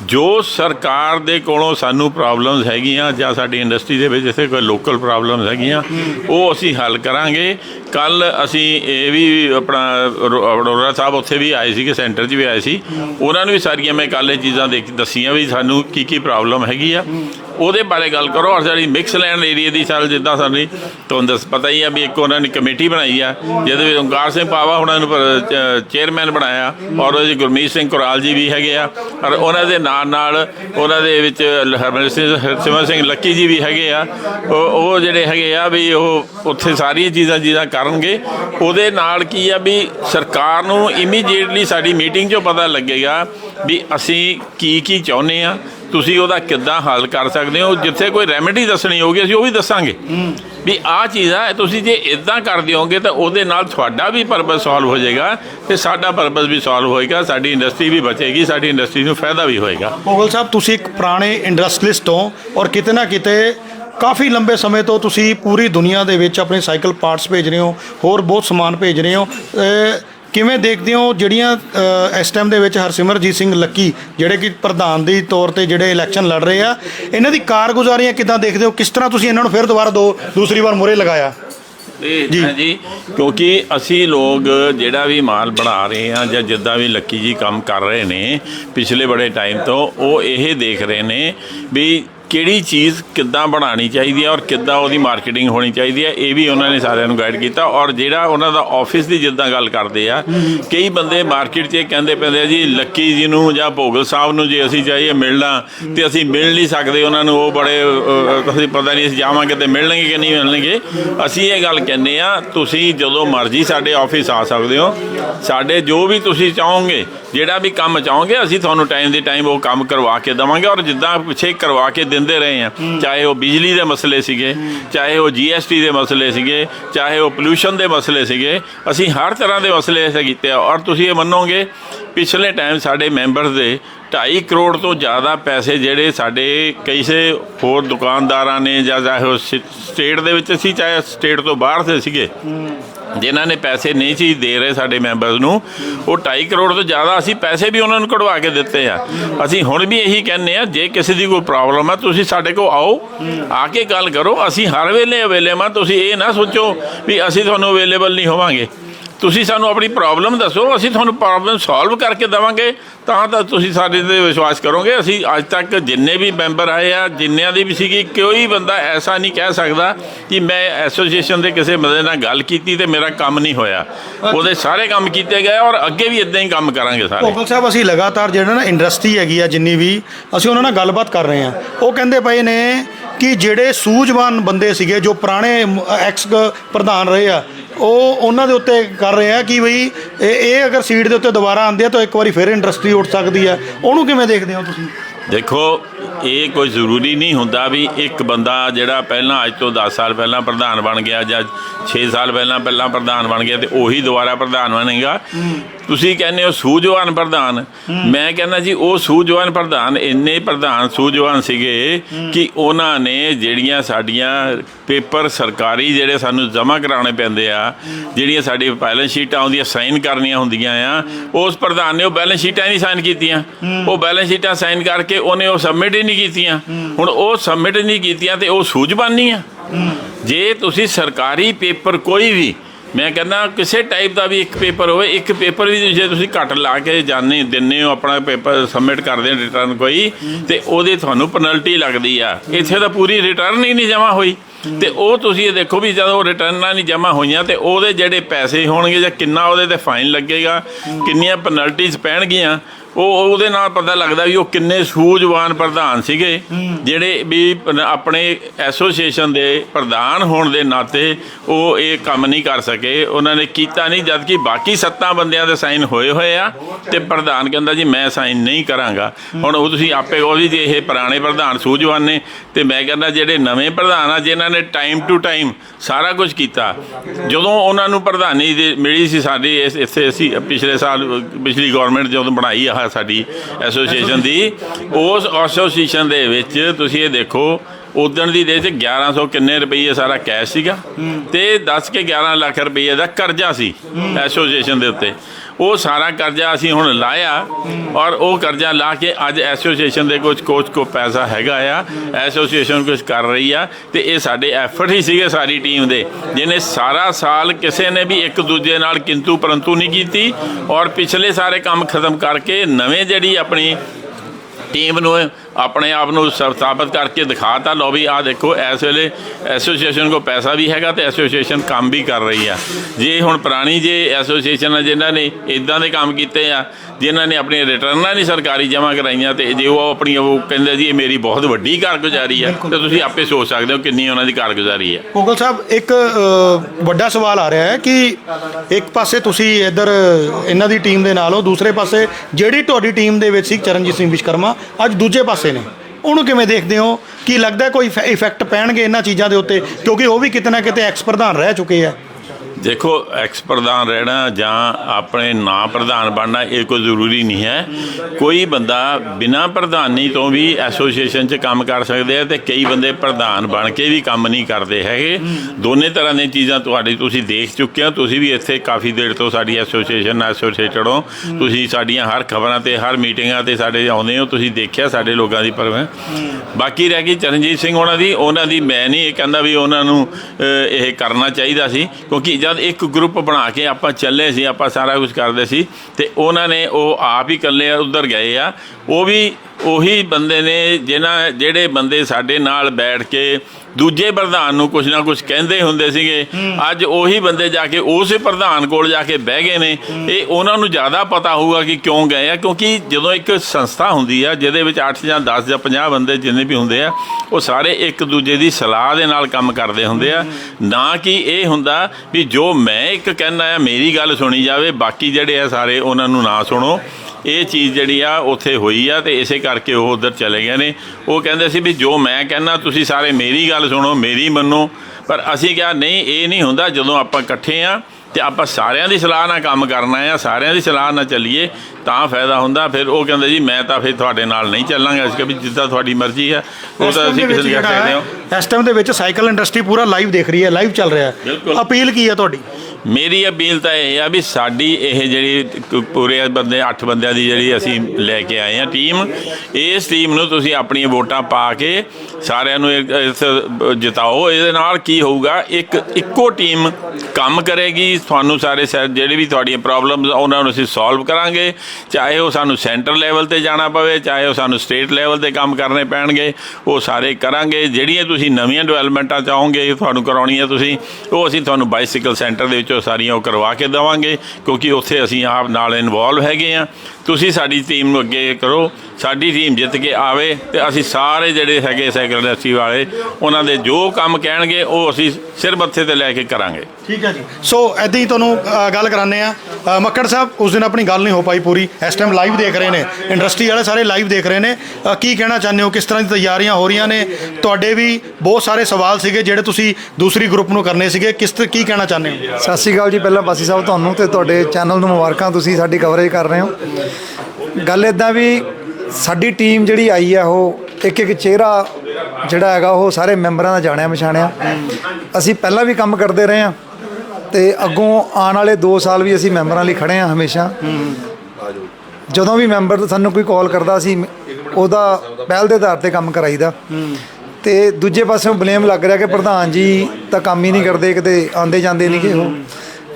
ਜੋ ਸਰਕਾਰ ਦੇ ਕੋਲੋਂ ਸਾਨੂੰ ਪ੍ਰੋਬਲਮਸ ਹੈਗੀਆਂ ਜਾਂ ਸਾਡੀ ਇੰਡਸਟਰੀ ਦੇ ਵਿੱਚ ਜਿੱਥੇ ਕੋਈ ਲੋਕਲ ਪ੍ਰੋਬਲਮਸ ਹੈਗੀਆਂ, ਉਹ ਅਸੀਂ ਹੱਲ ਕਰਾਂਗੇ। ਕੱਲ ਅਸੀਂ ਇਹ ਵੀ ਆਪਣਾ ਰੋ- ਅਰੋੜਾ ਸਾਹਿਬ ਉੱਥੇ ਵੀ ਆਏ ਸੀਗੇ ਸੈਂਟਰ 'ਚ ਵੀ ਆਏ ਸੀ। ਉਹਨਾਂ ਨੂੰ ਵੀ ਸਾਰੀਆਂ ਮੈਂ ਕੱਲ ਇਹ ਚੀਜ਼ਾਂ ਦੇਖ, ਦੱਸੀਆਂ ਵੀ ਸਾਨੂੰ ਕੀ ਕੀ ਪ੍ਰੋਬਲਮ ਹੈਗੀ ਆ। ਉਹਦੇ ਬਾਰੇ ਗੱਲ ਕਰੋ, ਔਰ ਜਿਹੜੀ ਮਿਕਸ ਲੈਂਡ ਏਰੀਆ ਦੀ ਸਾਲ ਜਿੱਦਾਂ ਸਾਡੀ ਤੁਹਾਨੂੰ ਦੱਸ, ਪਤਾ ਹੀ ਆ ਵੀ ਇੱਕ ਉਹਨਾਂ ਨੇ ਕਮੇਟੀ ਬਣਾਈ ਆ, ਜਿਹਦੇ ਵਿੱਚ ਓਂਕਾਰ ਸਿੰਘ ਪਾਵਾ ਉਹਨਾਂ ਨੂੰ ਚੇਅਰਮੈਨ ਬਣਾਇਆ, ਔਰ ਉਹਦੇ 'ਚ ਗੁਰਮੀਤ ਸਿੰਘ ਕੁਰਾਲ ਜੀ ਵੀ ਹੈਗੇ ਆ, ਔਰ ਉਹਨਾਂ ਦੇ ਨਾਲ ਨਾਲ ਉਹਨਾਂ ਦੇ ਵਿੱਚ ਹਰਮਨ ਸਿੰਘ ਹਰਸਿਮਰ ਸਿੰਘ ਲੱਕੀ ਜੀ ਵੀ ਹੈਗੇ ਆ, ਉਹ ਉਹ ਜਿਹੜੇ ਹੈਗੇ ਆ ਵੀ ਉਹ ਉੱਥੇ ਸਾਰੀਆਂ ਚੀਜ਼ਾਂ ਜਿਹਦਾ ਕਰਨਗੇ, ਉਹਦੇ ਨਾਲ ਕੀ ਆ ਵੀ ਸਰਕਾਰ ਨੂੰ ਇਮੀਡੀਏਟਲੀ ਸਾਡੀ ਮੀਟਿੰਗ 'ਚੋਂ ਪਤਾ ਲੱਗੇਗਾ ਵੀ ਅਸੀਂ ਕੀ ਕੀ ਚਾਹੁੰਦੇ ਆ ਤੁਸੀਂ ਉਹਦਾ ਕਿੱਦਾਂ ਹੱਲ ਕਰ ਸਕਦੇ ਹੋ? ਜਿੱਥੇ ਕੋਈ ਰੈਮੇਡੀ ਦੱਸਣੀ ਹੋਊਗੀ, ਅਸੀਂ ਉਹ ਵੀ ਦੱਸਾਂਗੇ। ਵੀ ਆਹ ਚੀਜ਼ ਆ, ਤੁਸੀਂ ਜੇ ਇਦਾਂ ਕਰ ਦਿਓਗੇ ਤਾਂ ਉਹਦੇ ਨਾਲ ਤੁਹਾਡਾ ਵੀ ਪਰਪਸ ਸੋਲਵ ਹੋ ਜਾਏਗਾ ਤੇ ਸਾਡਾ ਪਰਪਸ ਵੀ ਸੋਲਵ ਹੋਏਗਾ, ਸਾਡੀ ਇੰਡਸਟਰੀ ਵੀ ਬਚੇਗੀ, ਸਾਡੀ ਇੰਡਸਟਰੀ ਨੂੰ ਫਾਇਦਾ ਵੀ ਹੋਏਗਾ। ਭੋਗਲ ਸਾਹਿਬ, ਤੁਸੀਂ ਇੱਕ ਪੁਰਾਣੇ ਇੰਡਸਟਰੀਲਿਸਟ ਹੋ ਔਰ ਕਿਤੇ ਨਾ ਕਿਤੇ ਕਾਫੀ ਲੰਬੇ ਸਮੇਂ ਤੋਂ ਤੁਸੀਂ ਪੂਰੀ ਦੁਨੀਆ ਦੇ ਵਿੱਚ ਆਪਣੇ ਸਾਈਕਲ ਪਾਰਟਸ ਭੇਜ ਰਹੇ ਹੋ, ਹੋਰ ਬਹੁਤ ਸਮਾਨ ਭੇਜ ਰਹੇ ਹੋ। ਕਿਵੇਂ ਦੇਖਦੇ ਹੋ ਜਿਹੜੀਆਂ ਇਸ ਟਾਈਮ ਦੇ ਵਿੱਚ ਹਰਸਿਮਰਜੀਤ ਸਿੰਘ ਲੱਕੀ ਜਿਹੜੇ ਕਿ ਪ੍ਰਧਾਨ ਦੀ ਤੌਰ ਤੇ ਜਿਹੜੇ ਇਲੈਕਸ਼ਨ ਲੜ ਰਹੇ ਆ ਇਹਨਾਂ ਦੀ ਕਾਰਗੁਜ਼ਾਰੀਆਂ ਕਿੱਦਾਂ ਦੇਖਦੇ ਹੋ? ਕਿਸ ਤਰ੍ਹਾਂ ਤੁਸੀਂ ਇਹਨਾਂ ਨੂੰ ਫਿਰ ਦੁਬਾਰਾ ਦੋ ਦੂਸਰੀ ਵਾਰ ਮੁਰੇ ਲਗਾਇਆ? ਜੀ ਜੀ। ਜੀ ਕਿਉਂਕਿ ਅਸੀਂ ਲੋਕ ਜਿਹੜਾ ਵੀ ਮਾਲ ਬਣਾ ਰਹੇ ਆ ਜਾਂ ਜਿੱਦਾਂ ਵੀ ਲੱਕੀ ਜੀ ਕੰਮ ਕਰ ਰਹੇ ਨੇ ਪਿਛਲੇ ਬੜੇ ਟਾਈਮ ਤੋਂ ਉਹ ਇਹ ਦੇਖ ਰਹੇ ਨੇ ਵੀ ਕਿਹੜੀ ਚੀਜ਼ ਕਿੱਦਾਂ ਬਣਾਉਣੀ ਚਾਹੀਦੀ ਹੈ ਔਰ ਕਿੱਦਾਂ ਉਹਦੀ ਮਾਰਕੀਟਿੰਗ ਹੋਣੀ ਚਾਹੀਦੀ ਹੈ, ਇਹ ਵੀ ਉਹਨਾਂ ਨੇ ਸਾਰਿਆਂ ਨੂੰ ਗਾਈਡ ਕੀਤਾ ਔਰ ਜਿਹੜਾ ਉਹਨਾਂ ਦਾ ਆਫਿਸ ਦੀ ਜਿੱਦਾਂ ਗੱਲ ਕਰਦੇ ਆ, ਕਈ ਬੰਦੇ ਮਾਰਕੀਟ 'ਚ ਇਹ ਕਹਿੰਦੇ ਪੈਂਦੇ ਆ ਜੀ, ਲੱਕੀ ਜੀ ਨੂੰ ਜਾਂ ਭੋਗਲ ਸਾਹਿਬ ਨੂੰ ਜੇ ਅਸੀਂ ਚਾਹੀਏ ਮਿਲਣਾ ਤੇ ਅਸੀਂ ਮਿਲ ਨਹੀਂ ਸਕਦੇ ਉਹਨਾਂ ਨੂੰ, ਉਹ ਬੜੇ ਤੁਸੀਂ ਪਤਾ ਨਹੀਂ ਅਸੀਂ ਜਾਵਾਂਗੇ ਤੇ ਮਿਲਣਗੇ ਕਿ ਨਹੀਂ ਮਿਲਣਗੇ। ਅਸੀਂ ਇਹ ਗੱਲ ਕਹਿੰਦੇ ਆ, ਤੁਸੀਂ ਜਦੋਂ ਮਰਜ਼ੀ ਸਾਡੇ ਆਫਿਸ ਆ ਸਕਦੇ ਹੋ, ਸਾਡੇ ਜੋ ਵੀ ਤੁਸੀਂ ਚਾਹੋਗੇ, ਜਿਹੜਾ ਵੀ ਕੰਮ ਚਾਹੋਗੇ, ਅਸੀਂ ਤੁਹਾਨੂੰ ਟਾਈਮ ਦੇ ਟਾਈਮ ਉਹ ਕੰਮ ਕਰਵਾ ਕੇ ਦੇਵਾਂਗੇ ਔਰ ਜਿੱਦਾਂ ਪਿੱਛੇ ਕਰਵਾ ਕੇ ਦਿੰਦੇ ਰਹੇ ਆ। ਚਾਹੇ ਉਹ ਬਿਜਲੀ ਦੇ ਮਸਲੇ ਸੀਗੇ ਚਾਹੇ ਉਹ ਜੀਐਸਟੀ ਦੇ ਮਸਲੇ ਸੀਗੇ ਚਾਹੇ ਉਹ ਪੋਲੂਸ਼ਨ ਦੇ ਮਸਲੇ ਸੀਗੇ ਅਸੀਂ ਹਰ ਤਰ੍ਹਾਂ ਦੇ ਮਸਲੇ ਐਸੇ ਕੀਤੇ ਆ। ਔਰ ਤੁਸੀਂ ਇਹ ਮੰਨੋਗੇ ਪਿਛਲੇ ਟਾਈਮ ਸਾਡੇ ਮੈਂਬਰਸ ਦੇ 2.5 ਕਰੋੜ ਤੋਂ ਜ਼ਿਆਦਾ ਪੈਸੇ ਜਿਹੜੇ ਸਾਡੇ ਕਿਸੇ ਹੋਰ ਦੁਕਾਨਦਾਰਾਂ ਨੇ ਜਾਂ ਚਾਹੇ ਉਹ ਸਟੇਟ ਦੇ ਵਿੱਚ ਸੀ ਚਾਹੇ ਸਟੇਟ ਤੋਂ ਬਾਹਰ ਦੇ ਸੀਗੇ ਜਿਨ੍ਹਾਂ ਨੇ ਪੈਸੇ ਨਹੀਂ ਸੀ ਦੇ ਰਹੇ ਸਾਡੇ ਮੈਂਬਰਸ ਨੂੰ, ਉਹ 2.5 ਕਰੋੜ ਤੋਂ ਜ਼ਿਆਦਾ ਅਸੀਂ ਪੈਸੇ ਵੀ ਉਹਨਾਂ ਨੂੰ ਕਢਵਾ ਕੇ ਦਿੱਤੇ ਆ। ਅਸੀਂ ਹੁਣ ਵੀ ਇਹੀ ਕਹਿੰਨੇ ਆ, ਜੇ ਕਿਸੇ ਦੀ ਕੋਈ ਪ੍ਰੋਬਲਮ ਆ, ਤੁਸੀਂ ਸਾਡੇ ਕੋਲ ਆਓ, ਆ ਕੇ ਗੱਲ ਕਰੋ, ਅਸੀਂ ਹਰ ਵੇਲੇ ਅਵੇਲੇਬਲ ਆ। ਤੁਸੀਂ ਇਹ ਨਾ ਸੋਚੋ ਵੀ ਅਸੀਂ ਤੁਹਾਨੂੰ ਅਵੇਲੇਬਲ ਨਹੀਂ ਹੋਵਾਂਗੇ। ਤੁਸੀਂ ਸਾਨੂੰ ਆਪਣੀ ਪ੍ਰੋਬਲਮ ਦੱਸੋ ਅਸੀਂ ਤੁਹਾਨੂੰ ਪ੍ਰੋਬਲਮ ਸੋਲਵ ਕਰਕੇ ਦੇਵਾਂਗੇ ਤਾਂ ਤਾਂ ਤੁਸੀਂ ਸਾਡੇ ਤੇ ਵਿਸ਼ਵਾਸ ਕਰੋਗੇ। ਅਸੀਂ ਅੱਜ ਤੱਕ ਜਿੰਨੇ ਵੀ ਮੈਂਬਰ ਆਏ ਆ ਜਿੰਨਿਆਂ ਦੀ ਵੀ ਸੀਗੀ ਕੋਈ ਬੰਦਾ ਐਸਾ ਨਹੀਂ ਕਹਿ ਸਕਦਾ ਕਿ ਮੈਂ ਐਸੋਸੀਏਸ਼ਨ ਦੇ ਕਿਸੇ ਬੰਦੇ ਨਾਲ ਗੱਲ ਕੀਤੀ ਤੇ ਮੇਰਾ ਕੰਮ ਨਹੀਂ ਹੋਇਆ। ਉਹਦੇ ਸਾਰੇ ਕੰਮ ਕੀਤੇ ਗਏ ਔਰ ਅੱਗੇ ਵੀ ਇਦਾਂ ਹੀ ਕੰਮ ਕਰਾਂਗੇ ਸਾਰੇ। ਭੋਗਲ ਸਾਹਿਬ ਅਸੀਂ ਲਗਾਤਾਰ ਜਿਹੜਾ ਨਾ ਇੰਡਸਟਰੀ ਹੈਗੀ ਆ ਜਿੰਨੀ ਵੀ ਅਸੀਂ ਉਹਨਾਂ ਨਾਲ ਗੱਲਬਾਤ ਕਰ ਰਹੇ ਆ। ਉਹ ਕਹਿੰਦੇ ਪਏ ਨੇ ਕਿ ਜਿਹੜੇ ਸੂਝਵਾਨ ਬੰਦੇ ਸੀਗੇ ਜੋ ਪੁਰਾਣੇ ਐਕਸ ਪ੍ਰਧਾਨ ਰਹੇ ਆ, ਉਹ ਉਹਨਾਂ ਦੇ ਉੱਤੇ ਕਰ ਰਹੇ ਆ ਕਿ ਬਈ ਇਹ ਇਹ ਅਗਰ ਸੀਟ ਦੇ ਉੱਤੇ ਦੁਬਾਰਾ ਆਉਂਦੇ ਆ ਤਾਂ ਇੱਕ ਵਾਰੀ ਫਿਰ ਇੰਡਸਟਰੀ ਉੱਠ ਸਕਦੀ ਆ। ਉਹਨੂੰ ਕਿਵੇਂ ਦੇਖਦੇ ਹੋ ਤੁਸੀਂ? ਦੇਖੋ, ਇਹ ਕੋਈ ਜ਼ਰੂਰੀ ਨਹੀਂ ਹੁੰਦਾ ਵੀ ਇੱਕ ਬੰਦਾ ਜਿਹੜਾ ਪਹਿਲਾਂ ਅੱਜ ਤੋਂ 10 ਸਾਲ ਪਹਿਲਾਂ ਪ੍ਰਧਾਨ ਬਣ ਗਿਆ ਜਾਂ 6 ਸਾਲ ਪਹਿਲਾਂ ਪਹਿਲਾਂ ਪ੍ਰਧਾਨ ਬਣ ਗਿਆ ਤੇ ਉਹੀ ਦੁਬਾਰਾ ਪ੍ਰਧਾਨ ਬਣੇਗਾ। ਤੁਸੀਂ ਕਹਿੰਦੇ ਹੋ ਸੂਝਵਾਨ ਪ੍ਰਧਾਨ। ਮੈਂ ਕਹਿੰਦਾ ਜੀ, ਉਹ ਸੂਝਵਾਨ ਪ੍ਰਧਾਨ ਇੰਨੇ ਪ੍ਰਧਾਨ ਸੂਝਵਾਨ ਸੀਗੇ ਕਿ ਉਹਨਾਂ ਨੇ ਜਿਹੜੀਆਂ ਸਾਡੀਆਂ ਪੇਪਰ ਸਰਕਾਰੀ ਜਿਹੜੇ ਸਾਨੂੰ ਜਮ੍ਹਾਂ ਕਰਾਉਣੇ ਪੈਂਦੇ ਆ, ਜਿਹੜੀਆਂ ਸਾਡੀ ਬੈਲੈਂਸ ਸ਼ੀਟਾਂ ਆਉਂਦੀਆਂ ਸਾਈਨ ਕਰਨੀਆਂ ਹੁੰਦੀਆਂ ਆ, ਉਸ ਪ੍ਰਧਾਨ ਨੇ ਉਹ ਬੈਲੈਂਸ ਸ਼ੀਟਾਂ ਨਹੀਂ ਸਾਈਨ ਕੀਤੀਆਂ। ਉਹ ਬੈਲੈਂਸ ਸ਼ੀਟਾਂ ਸਾਈਨ ਕਰਕੇ ਉਹਨੇ ਉਹ ਸਬਮਿਟ ਹੀ ਨਹੀਂ ਕੀਤੀਆਂ। ਹੁਣ ਉਹ ਸਬਮਿਟ ਨਹੀਂ ਕੀਤੀਆਂ ਤੇ ਉਹ ਸੂਝਵਾਨ ਨਹੀਂ ਆ ਜੇ ਤੁਸੀਂ ਸਰਕਾਰੀ ਪੇਪਰ ਕੋਈ ਵੀ ਮੈਂ ਕਹਿੰਦਾ ਕਿਸੇ ਟਾਈਪ ਦਾ ਵੀ ਇੱਕ ਪੇਪਰ ਹੋਵੇ ਇੱਕ ਪੇਪਰ ਵੀ ਜੇ ਤੁਸੀਂ ਘੱਟ ਲਾ ਕੇ ਜਾਣੇ ਦਿੰਨੇ ਹੋ ਆਪਣਾ ਪੇਪਰ ਸਬਮਿਟ ਕਰਦੇ ਰਿਟਰਨ ਕੋਈ ਤੇ ਉਹਦੇ ਤੁਹਾਨੂੰ ਪੈਨਲਟੀ ਲੱਗਦੀ ਆ। ਇੱਥੇ ਤਾਂ ਪੂਰੀ ਰਿਟਰਨ ਹੀ ਨਹੀਂ ਜਮ੍ਹਾਂ ਹੋਈ। ਤੇ ਉਹ ਤੁਸੀਂ ਇਹ ਦੇਖੋ ਵੀ ਜਦੋਂ ਰਿਟਰਨਾਂ ਨਹੀਂ ਜਮ੍ਹਾਂ ਹੋਈਆਂ ਤੇ ਉਹਦੇ ਜਿਹੜੇ ਪੈਸੇ ਹੋਣਗੇ ਜਾਂ ਕਿੰਨਾ ਉਹਦੇ ਤੇ ਫਾਈਨ ਲੱਗੇਗਾ, ਕਿੰਨੀਆਂ ਪੈਨਲਟੀਜ਼ ਪੈਣਗੀਆਂ, ਉਹ ਉਹਦੇ ਨਾਲ ਪਤਾ ਲੱਗਦਾ ਵੀ ਉਹ ਕਿੰਨੇ ਸੂਝਵਾਨ ਪ੍ਰਧਾਨ ਸੀਗੇ, ਜਿਹੜੇ ਵੀ ਆਪਣੇ ਐਸੋਸੀਏਸ਼ਨ ਦੇ ਪ੍ਰਧਾਨ ਹੋਣ ਦੇ ਨਾਤੇ ਉਹ ਇਹ ਕੰਮ ਨਹੀਂ ਕਰ ਸਕੇ। ਉਹਨਾਂ ਨੇ ਕੀਤਾ ਨਹੀਂ ਜਦ ਕਿ ਬਾਕੀ ਸੱਤਾਂ ਬੰਦਿਆਂ ਦੇ ਸਾਈਨ ਹੋਏ ਹੋਏ ਆ ਤੇ ਪ੍ਰਧਾਨ ਕਹਿੰਦਾ ਜੀ ਮੈਂ ਸਾਈਨ ਨਹੀਂ ਕਰਾਂਗਾ। ਹੁਣ ਉਹ ਤੁਸੀਂ ਆਪੇ ਕਹੋ ਜੀ ਜੇ ਇਹ ਪੁਰਾਣੇ ਪ੍ਰਧਾਨ ਸੂਝਵਾਨ ਨੇ ਤੇ ਮੈਂ ਕਹਿੰਦਾ ਜਿਹੜੇ ਨਵੇਂ ਪ੍ਰਧਾਨ ਆ, ਜਿਨ੍ਹਾਂ ਨੇ ਟਾਈਮ ਟੂ ਟਾਈਮ ਸਾਰਾ ਕੁਝ ਕੀਤਾ। ਜਦੋਂ ਉਹਨਾਂ ਨੂੰ ਪ੍ਰਧਾਨੀ ਦੇ ਮਿਲੀ ਸੀ ਸਾਡੀ ਇਸ ਇੱਥੇ ਅਸੀਂ ਪਿਛਲੇ ਸਾਲ ਪਿਛਲੀ ਗਵਰਨਮੈਂਟ ਜਦੋਂ ਬਣਾਈ ਆ ਸਾਡੀ ਐਸੋਸੀਏਸ਼ਨ ਦੀ ਉਸ ਐਸੋਸੀਏਸ਼ਨ ਦੇ ਵਿੱਚ ਤੁਸੀਂ ਇਹ ਦੇਖੋ ਉਦਣ ਦੀ ਦੇ ਚ 1100 ਕਿੰਨੇ ਰੁਪਏ ਸਾਰਾ ਕੈਸ਼ ਸੀਗਾ। ਤੇ 10 ਕੇ 11 ਲੱਖ ਰੁਪਏ ਦਾ ਕਰਜ਼ਾ ਸੀ ਐਸੋਸੀਏਸ਼ਨ ਦੇ ਉੱਤੇ। ਉਹ ਸਾਰਾ ਕਰਜ਼ਾ ਅਸੀਂ ਹੁਣ ਲਾਇਆ ਔਰ ਉਹ ਕਰਜ਼ਾ ਲਾ ਕੇ ਅੱਜ ਐਸੋਸੀਏਸ਼ਨ ਦੇ ਕੁਝ ਕੋਚ ਕੋ ਪੈਸਾ ਹੈਗਾ ਆ। ਐਸੋਸੀਏਸ਼ਨ ਕੁਝ ਕਰ ਰਹੀ ਆ ਤੇ ਇਹ ਸਾਡੇ ਐਫਰਟ ਹੀ ਸੀਗੇ ਸਾਰੀ ਟੀਮ ਦੇ, ਜਿਹਨੇ ਸਾਰਾ ਸਾਲ ਕਿਸੇ ਨੇ ਵੀ ਇੱਕ ਦੂਜੇ ਨਾਲ ਕਿੰਤੂ ਪਰੰਤੂ ਨਹੀਂ ਕੀਤੀ ਔਰ ਪਿਛਲੇ ਸਾਰੇ ਕੰਮ ਖਤਮ ਕਰਕੇ ਨਵੇਂ ਜਿਹੜੀ ਆਪਣੀ ਟੀਮ ਨੂੰ ਆਪਣੇ ਆਪ ਨੂੰ ਸਥਾਪਿਤ ਕਰਕੇ ਦਿਖਾਤਾ ਲੋ ਵੀ ਆ ਦੇਖੋ ਇਸ ਵੇਲੇ ਐਸੋਸੀਏਸ਼ਨ ਕੋ ਪੈਸਾ ਵੀ ਹੈਗਾ ਤੇ ਐਸੋਸੀਏਸ਼ਨ ਕੰਮ ਵੀ ਕਰ ਰਹੀ ਆ। ਜੇ ਹੁਣ ਪੁਰਾਣੀ ਜੇ ਐਸੋਸੀਏਸ਼ਨ ਆ ਜਿਨ੍ਹਾਂ ਨੇ ਇਦਾਂ ਦੇ ਕੰਮ ਕੀਤੇ ਆ ਜਿਨ੍ਹਾਂ ਨੇ ਆਪਣੀਆਂ ਰਿਟਰਨਾਂ ਨਹੀਂ ਸਰਕਾਰੀ ਜਮ੍ਹਾਂ ਕਰਾਈਆਂ ਤੇ ਜੇ ਉਹ ਆਪਣੀ ਉਹ ਕਹਿੰਦੇ ਜੀ ਇਹ ਮੇਰੀ ਬਹੁਤ ਵੱਡੀ ਕਾਰਗੁਜ਼ਾਰੀ ਆ ਤੇ ਤੁਸੀਂ ਆਪੇ ਸੋਚ ਸਕਦੇ ਹੋ ਕਿੰਨੀ ਉਹਨਾਂ ਦੀ ਕਾਰਗੁਜ਼ਾਰੀ ਹੈ ਭੋਗਲ ਸਾਹਿਬ ਇੱਕ ਵੱਡਾ ਸਵਾਲ ਆ ਰਿਹਾ ਹੈ ਕਿ ਇੱਕ ਪਾਸੇ ਤੁਸੀਂ ਇੱਧਰ ਇਹਨਾਂ ਦੀ ਟੀਮ ਦੇ ਨਾਲ ਹੋ ਦੂਸਰੇ ਪਾਸੇ ਜਿਹੜੀ ਤੁਹਾਡੀ ਟੀਮ ਦੇ ਵਿੱਚ ਸੀ ਚਰਨਜੀਤ ਸਿੰਘ ਵਿਸ਼ਕਰਮਾ ਅੱਜ ਦੂਜੇ ਪਾਸੇ ਨੇ। ਉਹਨੂੰ ਕਿਵੇਂ ਦੇਖਦੇ ਹੋ? ਕੀ ਲੱਗਦਾ ਕੋਈ ਇਫੈਕਟ ਪੈਣਗੇ ਇਹਨਾਂ ਚੀਜ਼ਾਂ ਦੇ ਉੱਤੇ? ਕਿਉਂਕਿ ਉਹ ਵੀ ਕਿਤੇ ਨਾ ਕਿਤੇ ਐਕਸ ਪ੍ਰਧਾਨ ਰਹਿ ਚੁੱਕੇ ਆ। ਦੇਖੋ ਐਕਸ ਪ੍ਰਧਾਨ ਰਹਿਣਾ ਜਾਂ ਆਪਣੇ ਨਾਂ ਪ੍ਰਧਾਨ ਬਣਨਾ, ਇਹ ਕੋਈ ਜ਼ਰੂਰੀ ਨਹੀਂ ਹੈ। ਕੋਈ ਬੰਦਾ ਬਿਨਾਂ ਪ੍ਰਧਾਨੀ ਤੋਂ ਵੀ ਐਸੋਸੀਏਸ਼ਨ 'ਚ ਕੰਮ ਕਰ ਸਕਦੇ ਆ ਤੇ ਕਈ ਬੰਦੇ ਪ੍ਰਧਾਨ ਬਣ ਕੇ ਵੀ ਕੰਮ ਨਹੀਂ ਕਰਦੇ ਹੈਗੇ। ਦੋਨੇ ਤਰ੍ਹਾਂ ਦੀਆਂ ਚੀਜ਼ਾਂ ਤੁਹਾਡੀ ਤੁਸੀਂ ਦੇਖ ਚੁੱਕੇ ਹੋ। ਤੁਸੀਂ ਵੀ ਇੱਥੇ ਕਾਫੀ ਦੇਰ ਤੋਂ ਸਾਡੀ ਐਸੋਸੀਏਸ਼ਨ ਨਾਲ ਐਸੋਸੀਏਟਡ ਹੋ। ਤੁਸੀਂ ਸਾਡੀਆਂ ਹਰ ਖਬਰਾਂ ਤੇ, ਹਰ ਮੀਟਿੰਗਾਂ ਤੇ ਸਾਡੇ ਆਉਂਦੇ ਹੋ। ਤੁਸੀਂ ਦੇਖਿਆ ਸਾਡੇ ਲੋਕਾਂ ਦੀ ਪਰਵਾਹ ਬਾਕੀ ਰਹਿ ਗਈ ਚਰਨਜੀਤ ਸਿੰਘ ਉਹਨਾਂ ਦੀ। ਉਹਨਾਂ ਦੀ ਮੈਂ ਨਹੀਂ, ਇਹ ਕਹਿੰਦਾ ਵੀ ਉਹਨਾਂ ਨੂੰ ਇਹ ਕਰਨਾ ਚਾਹੀਦਾ ਸੀ। ਕਿਉਂਕਿ ਜਦ ਇੱਕ ਗਰੁੱਪ ਬਣਾ ਕੇ ਆਪਾਂ ਚੱਲੇ ਸੀ, ਆਪਾਂ ਸਾਰਾ ਕੁਝ ਕਰਦੇ ਸੀ, ਤੇ ਉਹਨਾਂ ਨੇ ਉਹ ਆਪ ਹੀ ਇਕੱਲੇ ਉਧਰ ਗਏ ਆ। ਉਹ ਵੀ ਉਹੀ ਬੰਦੇ ਨੇ ਜਿਨ੍ਹਾਂ ਜਿਹੜੇ ਬੰਦੇ ਸਾਡੇ ਨਾਲ ਬੈਠ ਕੇ ਦੂਜੇ ਪ੍ਰਧਾਨ ਨੂੰ ਕੁਝ ਨਾ ਕੁਝ ਕਹਿੰਦੇ ਹੁੰਦੇ ਸੀਗੇ ਅੱਜ ਉਹੀ ਬੰਦੇ ਜਾ ਕੇ ਉਸੇ ਪ੍ਰਧਾਨ ਕੋਲ ਜਾ ਕੇ ਬਹਿ ਗਏ ਨੇ। ਇਹ ਉਹਨਾਂ ਨੂੰ ਜ਼ਿਆਦਾ ਪਤਾ ਹੋਊਗਾ ਕਿ ਕਿਉਂ ਗਏ ਆ ਕਿਉਂਕਿ ਜਦੋਂ ਇੱਕ ਸੰਸਥਾ ਹੁੰਦੀ ਆ ਜਿਹਦੇ ਵਿੱਚ 8 ਜਾਂ 10 ਜਾਂ 50 ਬੰਦੇ ਜਿੰਨੇ ਵੀ ਹੁੰਦੇ ਆ ਉਹ ਸਾਰੇ ਇੱਕ ਦੂਜੇ ਦੀ ਸਲਾਹ ਦੇ ਨਾਲ ਕੰਮ ਕਰਦੇ ਹੁੰਦੇ ਆ। ਨਾ ਕਿ ਇਹ ਹੁੰਦਾ ਵੀ ਜੋ ਮੈਂ ਇੱਕ ਕਹਿੰਦਾ ਆ ਮੇਰੀ ਗੱਲ ਸੁਣੀ ਜਾਵੇ ਬਾਕੀ ਜਿਹੜੇ ਆ ਸਾਰੇ ਉਹਨਾਂ ਨੂੰ ਨਾ ਸੁਣੋ। ਇਹ ਚੀਜ਼ ਜਿਹੜੀ ਆ, ਉੱਥੇ ਹੋਈ ਆ ਤੇ ਇਸੇ ਕਰਕੇ ਉਹ ਉਧਰ ਚਲੇ ਗਏ ਨੇ। ਉਹ ਕਹਿੰਦੇ ਸੀ ਵੀ ਜੋ ਮੈਂ ਕਹਿੰਦਾ, ਤੁਸੀਂ ਸਾਰੇ ਮੇਰੀ ਗੱਲ ਸੁਣੋ, ਮੇਰੀ ਮੰਨੋ। ਪਰ ਅਸੀਂ ਕਿਹਾ, ਨਹੀਂ, ਇਹ ਨਹੀਂ ਹੁੰਦਾ, ਜਦੋਂ ਆਪਾਂ ਇਕੱਠੇ ਆ ਤੇ ਆਪਾਂ ਸਾਰਿਆਂ ਦੀ ਸਲਾਹ ਨਾਲ ਕੰਮ ਕਰਨਾ ਆ ਸਾਰਿਆਂ ਦੀ ਸਲਾਹ ਨਾਲ ਚੱਲੀਏ ਤਾਂ ਫਾਇਦਾ ਹੁੰਦਾ। ਫਿਰ ਉਹ ਕਹਿੰਦੇ ਜੀ ਮੈਂ ਤਾਂ ਫਿਰ ਤੁਹਾਡੇ ਨਾਲ ਨਹੀਂ ਚੱਲਾਂਗਾ ਅਸੀਂ ਕਿਹਾ ਵੀ ਜਿੱਦਾਂ ਤੁਹਾਡੀ ਮਰਜ਼ੀ ਆ ਉਹ ਤਾਂ ਅਸੀਂ ਕਿਸੇ ਨੂੰ ਕਹਿ ਸਕਦੇ ਹਾਂ ਇਸ ਟਾਈਮ ਦੇ ਵਿੱਚ ਸਾਈਕਲ ਇੰਡਸਟਰੀ ਪੂਰਾ ਲਾਈਵ ਦੇਖ ਰਹੀ ਹੈ ਲਾਈਵ ਚੱਲ ਰਿਹਾ ਹੈ। ਅਪੀਲ ਕੀ ਹੈ ਤੁਹਾਡੀ? ਮੇਰੀ ਅਪੀਲ ਤਾਂ ਇਹ ਆ ਵੀ ਸਾਡੀ ਇਹ ਜਿਹੜੀ ਕ- ਪੂਰੇ ਬੰਦੇ 8 ਬੰਦਿਆਂ ਦੀ ਜਿਹੜੀ ਅਸੀਂ ਲੈ ਕੇ ਆਏ ਆ ਟੀਮ ਇਸ ਟੀਮ ਨੂੰ ਤੁਸੀਂ ਆਪਣੀਆਂ ਵੋਟਾਂ ਪਾ ਕੇ ਸਾਰਿਆਂ ਨੂੰ ਇਹ- ਇਸ, ਜਿਤਾਓ। ਇਹਦੇ ਨਾਲ ਕੀ ਹੋਊਗਾ? ਇੱਕ, ਇੱਕੋ ਟੀਮ ਕੰਮ ਕਰੇਗੀ। ਤੁਹਾਨੂੰ ਸਾਰੇ ਸੈ- ਜਿਹੜੇ ਵੀ ਤੁਹਾਡੀਆਂ ਪ੍ਰੋਬਲਮਸ ਉਹਨਾਂ ਨੂੰ ਅਸੀਂ ਸੋਲਵ ਕਰਾਂਗੇ। ਚਾਹੇ ਉਹ ਸਾਨੂੰ ਸੈਂਟਰ ਲੈਵਲ ਤੇ ਜਾਣਾ ਪਵੇ, ਚਾਹੇ ਉਹ ਸਾਨੂੰ ਸਟੇਟ ਲੈਵਲ ਤੇ ਕੰਮ ਕਰਨੇ ਪੈਣਗੇ, ਉਹ ਸਾਰੇ ਕਰਾਂਗੇ। ਜਿਹੜੀਆਂ ਤੁਸੀਂ ਨਵੀਆਂ ਡਿਵੈਲਪਮੈਂਟਾਂ ਚਾਹੋਗੇ, ਤੁਹਾਨੂੰ ਕਰਾਉਣੀਆਂ ਤੁਸੀਂ, ਉਹ ਅਸੀਂ ਤੁਹਾਨੂੰ ਬਾਈਸਿਕਲ ਸੈਂਟਰ ਦੇ ਵਿੱਚੋਂ ਸਾਰੀਆਂ ਉਹ ਕਰਵਾ ਕੇ ਦੇਵਾਂਗੇ, ਕਿਉਂਕਿ ਉੱਥੇ ਅਸੀਂ ਆਪ ਨਾਲ ਇਨਵੋਲਵ ਹੈਗੇ ਆ। ਤੁਸੀਂ ਸਾਡੀ ਟੀਮ ਨੂੰ ਅੱਗੇ ਕਰੋ ਸਾਡੀ ਟੀਮ ਜਿੱਤ ਕੇ ਆਵੇ ਤੇ ਅਸੀਂ ਸਾਰੇ ਜਿਹੜੇ ਹੈਗੇ ਸਾਈਕਲ ਇੰਡਸਟਰੀ ਵਾਲੇ ਉਹਨਾਂ ਦੇ ਜੋ ਕੰਮ ਕਹਿਣਗੇ ਉਹ ਅਸੀਂ ਸਿਰ ਮੱਥੇ ਤੇ ਲੈ ਕੇ ਕਰਾਂਗੇ। ਠੀਕ ਹੈ ਜੀ। ਸੋ ਐਦਾਂ ਹੀ ਤੁਹਾਨੂੰ ਅ, ਗੱਲ ਕਰਾਉਂਦੇ ਆ ਮੱਕੜ ਸਾਹਿਬ ਉਸ ਦਿਨ ਆਪਣੀ ਗੱਲ ਨਹੀਂ ਹੋ ਪਾਈ ਪੂਰੀ। ਇਸ ਟਾਈਮ ਲਾਈਵ ਦੇਖ ਰਹੇ ਨੇ। ਇੰਡਸਟਰੀ ਵਾਲੇ ਸਾਰੇ ਲਾਈਵ ਦੇਖ ਰਹੇ ਨੇ। ਅ, ਕੀ ਕਹਿਣਾ ਚਾਹੁੰਦੇ ਹੋ? ਕਿਸ ਤਰ੍ਹਾਂ ਦੀ ਤਿਆਰੀਆਂ ਹੋ ਰਹੀਆਂ ਨੇ? ਤੁਹਾਡੇ ਵੀ ਬਹੁਤ ਸਾਰੇ ਸਵਾਲ ਸੀਗੇ ਜਿਹੜੇ ਤੁਸੀਂ ਦੂਸਰੀ ਗਰੁੱਪ ਨੂੰ ਕਰਨੇ ਸੀਗੇ। ਕਿਸ ਤਰ੍ਹਾਂ ਕੀ ਕਹਿਣਾ ਚਾਹੁੰਦੇ ਹੋ? ਸਤਿ ਸ਼੍ਰੀ ਅਕਾਲ ਜੀ ਪਹਿਲਾਂ ਬਾਸੀ ਸਾਹਿਬ ਤੁਹਾਨੂੰ ਤੇ ਤੁਹਾਡੇ ਚੈਨਲ ਨੂੰ ਮੁਬਾਰਕਾਂ। ਤੁਸੀਂ ਸਾਡੀ ਕਵਰੇਜ ਕਰ ਰਹੇ ਹੋ। ਗੱਲ ਇਦਾਂ ਵੀ ਸਾਡੀ ਟੀਮ ਜਿਹੜੀ ਆਈ ਆ ਉਹ ਇੱਕ ਇੱਕ ਚਿਹਰਾ ਜਿਹੜਾ ਹੈਗਾ ਉਹ ਸਾਰੇ ਮੈਂਬਰਾਂ ਦਾ ਜਾਣਿਆ ਪਛਾਣਿਆ। ਅਸੀਂ ਪਹਿਲਾਂ ਵੀ ਕੰਮ ਕਰਦੇ ਰਹੇ ਆ ਤੇ ਅੱਗੋਂ ਆਉਣ ਵਾਲੇ 2 ਸਾਲ ਵੀ ਅਸੀਂ ਮੈਂਬਰਾਂ ਲਈ ਖੜੇ ਆ ਹਮੇਸ਼ਾ। ਜਦੋਂ ਵੀ ਮੈਂਬਰ ਸਾਨੂੰ ਕੋਈ ਕਾਲ ਕਰਦਾ ਸੀ, ਉਹਦਾ ਪਹਿਲ ਦੇ ਆਧਾਰ ਤੇ ਕੰਮ ਕਰਾਈਦਾ। ਤੇ ਦੂਜੇ ਪਾਸੇ ਬਲੇਮ ਲੱਗ ਰਿਹਾ ਕਿ ਪ੍ਰਧਾਨ ਜੀ ਤਾਂ ਕੰਮ ਹੀ ਨਹੀਂ ਕਰਦੇ, ਕਿਤੇ ਆਉਂਦੇ ਜਾਂਦੇ ਨਹੀਂ ਕਿ ਉਹ।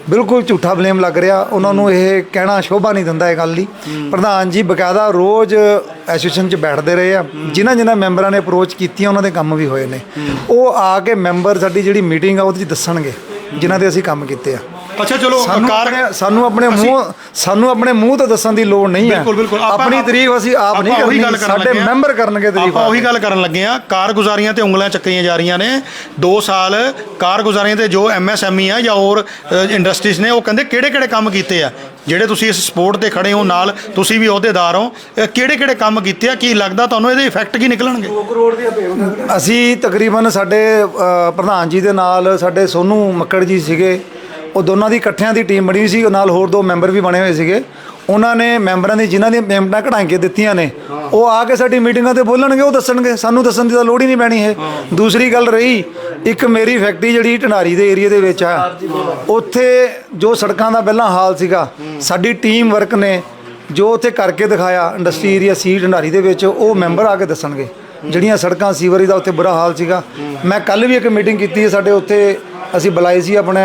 ਬਿਲਕੁਲ ਝੂਠਾ ਬਲੇਮ ਲੱਗ ਰਿਹਾ। ਉਹਨਾਂ ਨੂੰ ਇਹ ਕਹਿਣਾ ਸ਼ੋਭਾ ਨਹੀਂ ਦਿੰਦਾ ਇਹ ਗੱਲ ਦੀ। ਪ੍ਰਧਾਨ ਜੀ ਬਕਾਇਦਾ ਰੋਜ਼ ਐਸੋਸੀਏਸ਼ਨ 'ਚ ਬੈਠਦੇ ਰਹੇ ਆ। ਜਿਨ੍ਹਾਂ ਜਿਨ੍ਹਾਂ ਮੈਂਬਰਾਂ ਨੇ ਅਪਰੋਚ ਕੀਤੀ ਉਹਨਾਂ ਦੇ ਕੰਮ ਵੀ ਹੋਏ ਨੇ। ਉਹ ਆ ਕੇ ਮੈਂਬਰ ਸਾਡੀ ਜਿਹੜੀ ਮੀਟਿੰਗ ਆ ਉਹਦੇ 'ਚ ਦੱਸਣਗੇ ਜਿਨ੍ਹਾਂ ਦੇ ਅਸੀਂ ਕੰਮ ਕੀਤੇ ਆ। ਅੱਛਾ ਚਲੋ ਸਾਨੂੰ ਕਾਰ ਆਪਣੇ ਸਾਨੂੰ ਆਪਣੇ ਮੂੰਹ ਸਾਨੂੰ ਆਪਣੇ ਮੂੰਹ ਤੋਂ ਦੱਸਣ ਦੀ ਲੋੜ ਨਹੀਂ ਹੈ। ਬਿਲਕੁਲ ਬਿਲਕੁਲ। ਆਪਾਂ- ਆਪਣੀ ਤਾਰੀਫ ਅਸੀਂ ਆਪ ਨਹੀਂ ਆਪਾਂ ਉਹੀ ਕਰਨੀ ਗੱਲ ਕਰਨ ਸਾਡੇ ਲੱਗੇ ਹਾਂ। ਮੈਂਬਰ ਕਰਨਗੇ ਤਾਰੀਫ ਆਪਾਂ ਉਹੀ ਗੱਲ ਕਰਨ ਲੱਗੇ ਆ ਕਾਰਗੁਜ਼ਾਰੀਆਂ ਤੇ ਉਂਗਲਾਂ ਚੱਕੀਆਂ ਜਾ ਰਹੀਆਂ ਨੇ। 2 ਸਾਲ ਕਾਰਗੁਜ਼ਾਰੀਆਂ ਤੇ ਜੋ ਐਮਐਸਐਮਈ ਆ ਜਾਂ ਹੋਰ ਇੰਡਸਟਰੀਜ਼ ਨੇ ਉਹ ਕਹਿੰਦੇ ਕਿਹੜੇ ਕਿਹੜੇ ਕੰਮ ਕੀਤੇ ਆ? ਜਿਹੜੇ ਤੁਸੀਂ ਇਸ ਸਪੋਰਟ ਤੇ ਖੜੇ ਹੋ ਨਾਲ ਤੁਸੀਂ ਵੀ ਅਹੁਦੇਦਾਰ ਹੋ ਕਿਹੜੇ ਕਿਹੜੇ ਕੰਮ ਕੀਤੇ ਆ? ਕੀ ਲੱਗਦਾ ਤੁਹਾਨੂੰ ਇਹਦੇ ਇਫੈਕਟ ਕੀ ਨਿਕਲਣਗੇ? ਅਸੀਂ ਤਕਰੀਬਨ ਸਾਡੇ ਅ, ਪ੍ਰਧਾਨ ਜੀ ਦੇ ਨਾਲ ਸਾਡੇ ਸੋਨੂ ਮੱਕੜ ਜੀ ਸੀਗੇ। ਉਹ ਦੋਨਾਂ ਦੀ ਇਕੱਠਿਆਂ ਦੀ ਟੀਮ ਬਣੀ ਸੀ ਨਾਲ ਹੋਰ ਦੋ ਮੈਂਬਰ ਵੀ ਬਣੇ ਹੋਏ ਸੀਗੇ। ਉਹਨਾਂ ਨੇ ਮੈਂਬਰਾਂ ਦੀ ਜਿਨ੍ਹਾਂ ਦੀਆਂ ਪੇਮੈਂਟਾਂ ਕਢਾ ਕੇ ਦਿੱਤੀਆਂ ਨੇ ਉਹ ਆ ਕੇ ਸਾਡੀ ਮੀਟਿੰਗਾਂ ਤੇ ਬੋਲਣਗੇ ਉਹ ਦੱਸਣਗੇ ਸਾਨੂੰ ਦੱਸਣ ਦੀ ਤਾਂ ਲੋੜ ਹੀ ਨਹੀਂ ਪੈਣੀ ਹੈ। ਦੂਸਰੀ ਗੱਲ ਰਹੀ ਇੱਕ ਮੇਰੀ ਫੈਕਟਰੀ ਜਿਹੜੀ ਢੰਡਾਰੀ ਦੇ ਏਰੀਆ ਦੇ ਵਿੱਚ ਆ ਉੱਥੇ ਜੋ ਸੜਕਾਂ ਦਾ ਪਹਿਲਾਂ ਹਾਲ ਸੀਗਾ ਸਾਡੀ ਟੀਮ ਵਰਕ ਨੇ ਜੋ ਉੱਥੇ ਕਰਕੇ ਦਿਖਾਇਆ ਇੰਡਸਟਰੀ ਏਰੀਆ ਸੀ ਢੰਡਾਰੀ ਦੇ ਵਿੱਚ ਉਹ ਮੈਂਬਰ ਆ ਕੇ ਦੱਸਣਗੇ। ਜਿਹੜੀਆਂ ਸੜਕਾਂ ਸੀਵਰੇਜ ਦਾ ਉੱਥੇ ਬੁਰਾ ਹਾਲ ਸੀਗਾ। ਮੈਂ ਕੱਲ ਵੀ ਇੱਕ ਮੀਟਿੰਗ ਕੀਤੀ ਸਾਡੇ ਉੱਥੇ ਅਸੀਂ ਬੁਲਾਏ ਸੀ ਆਪਣੇ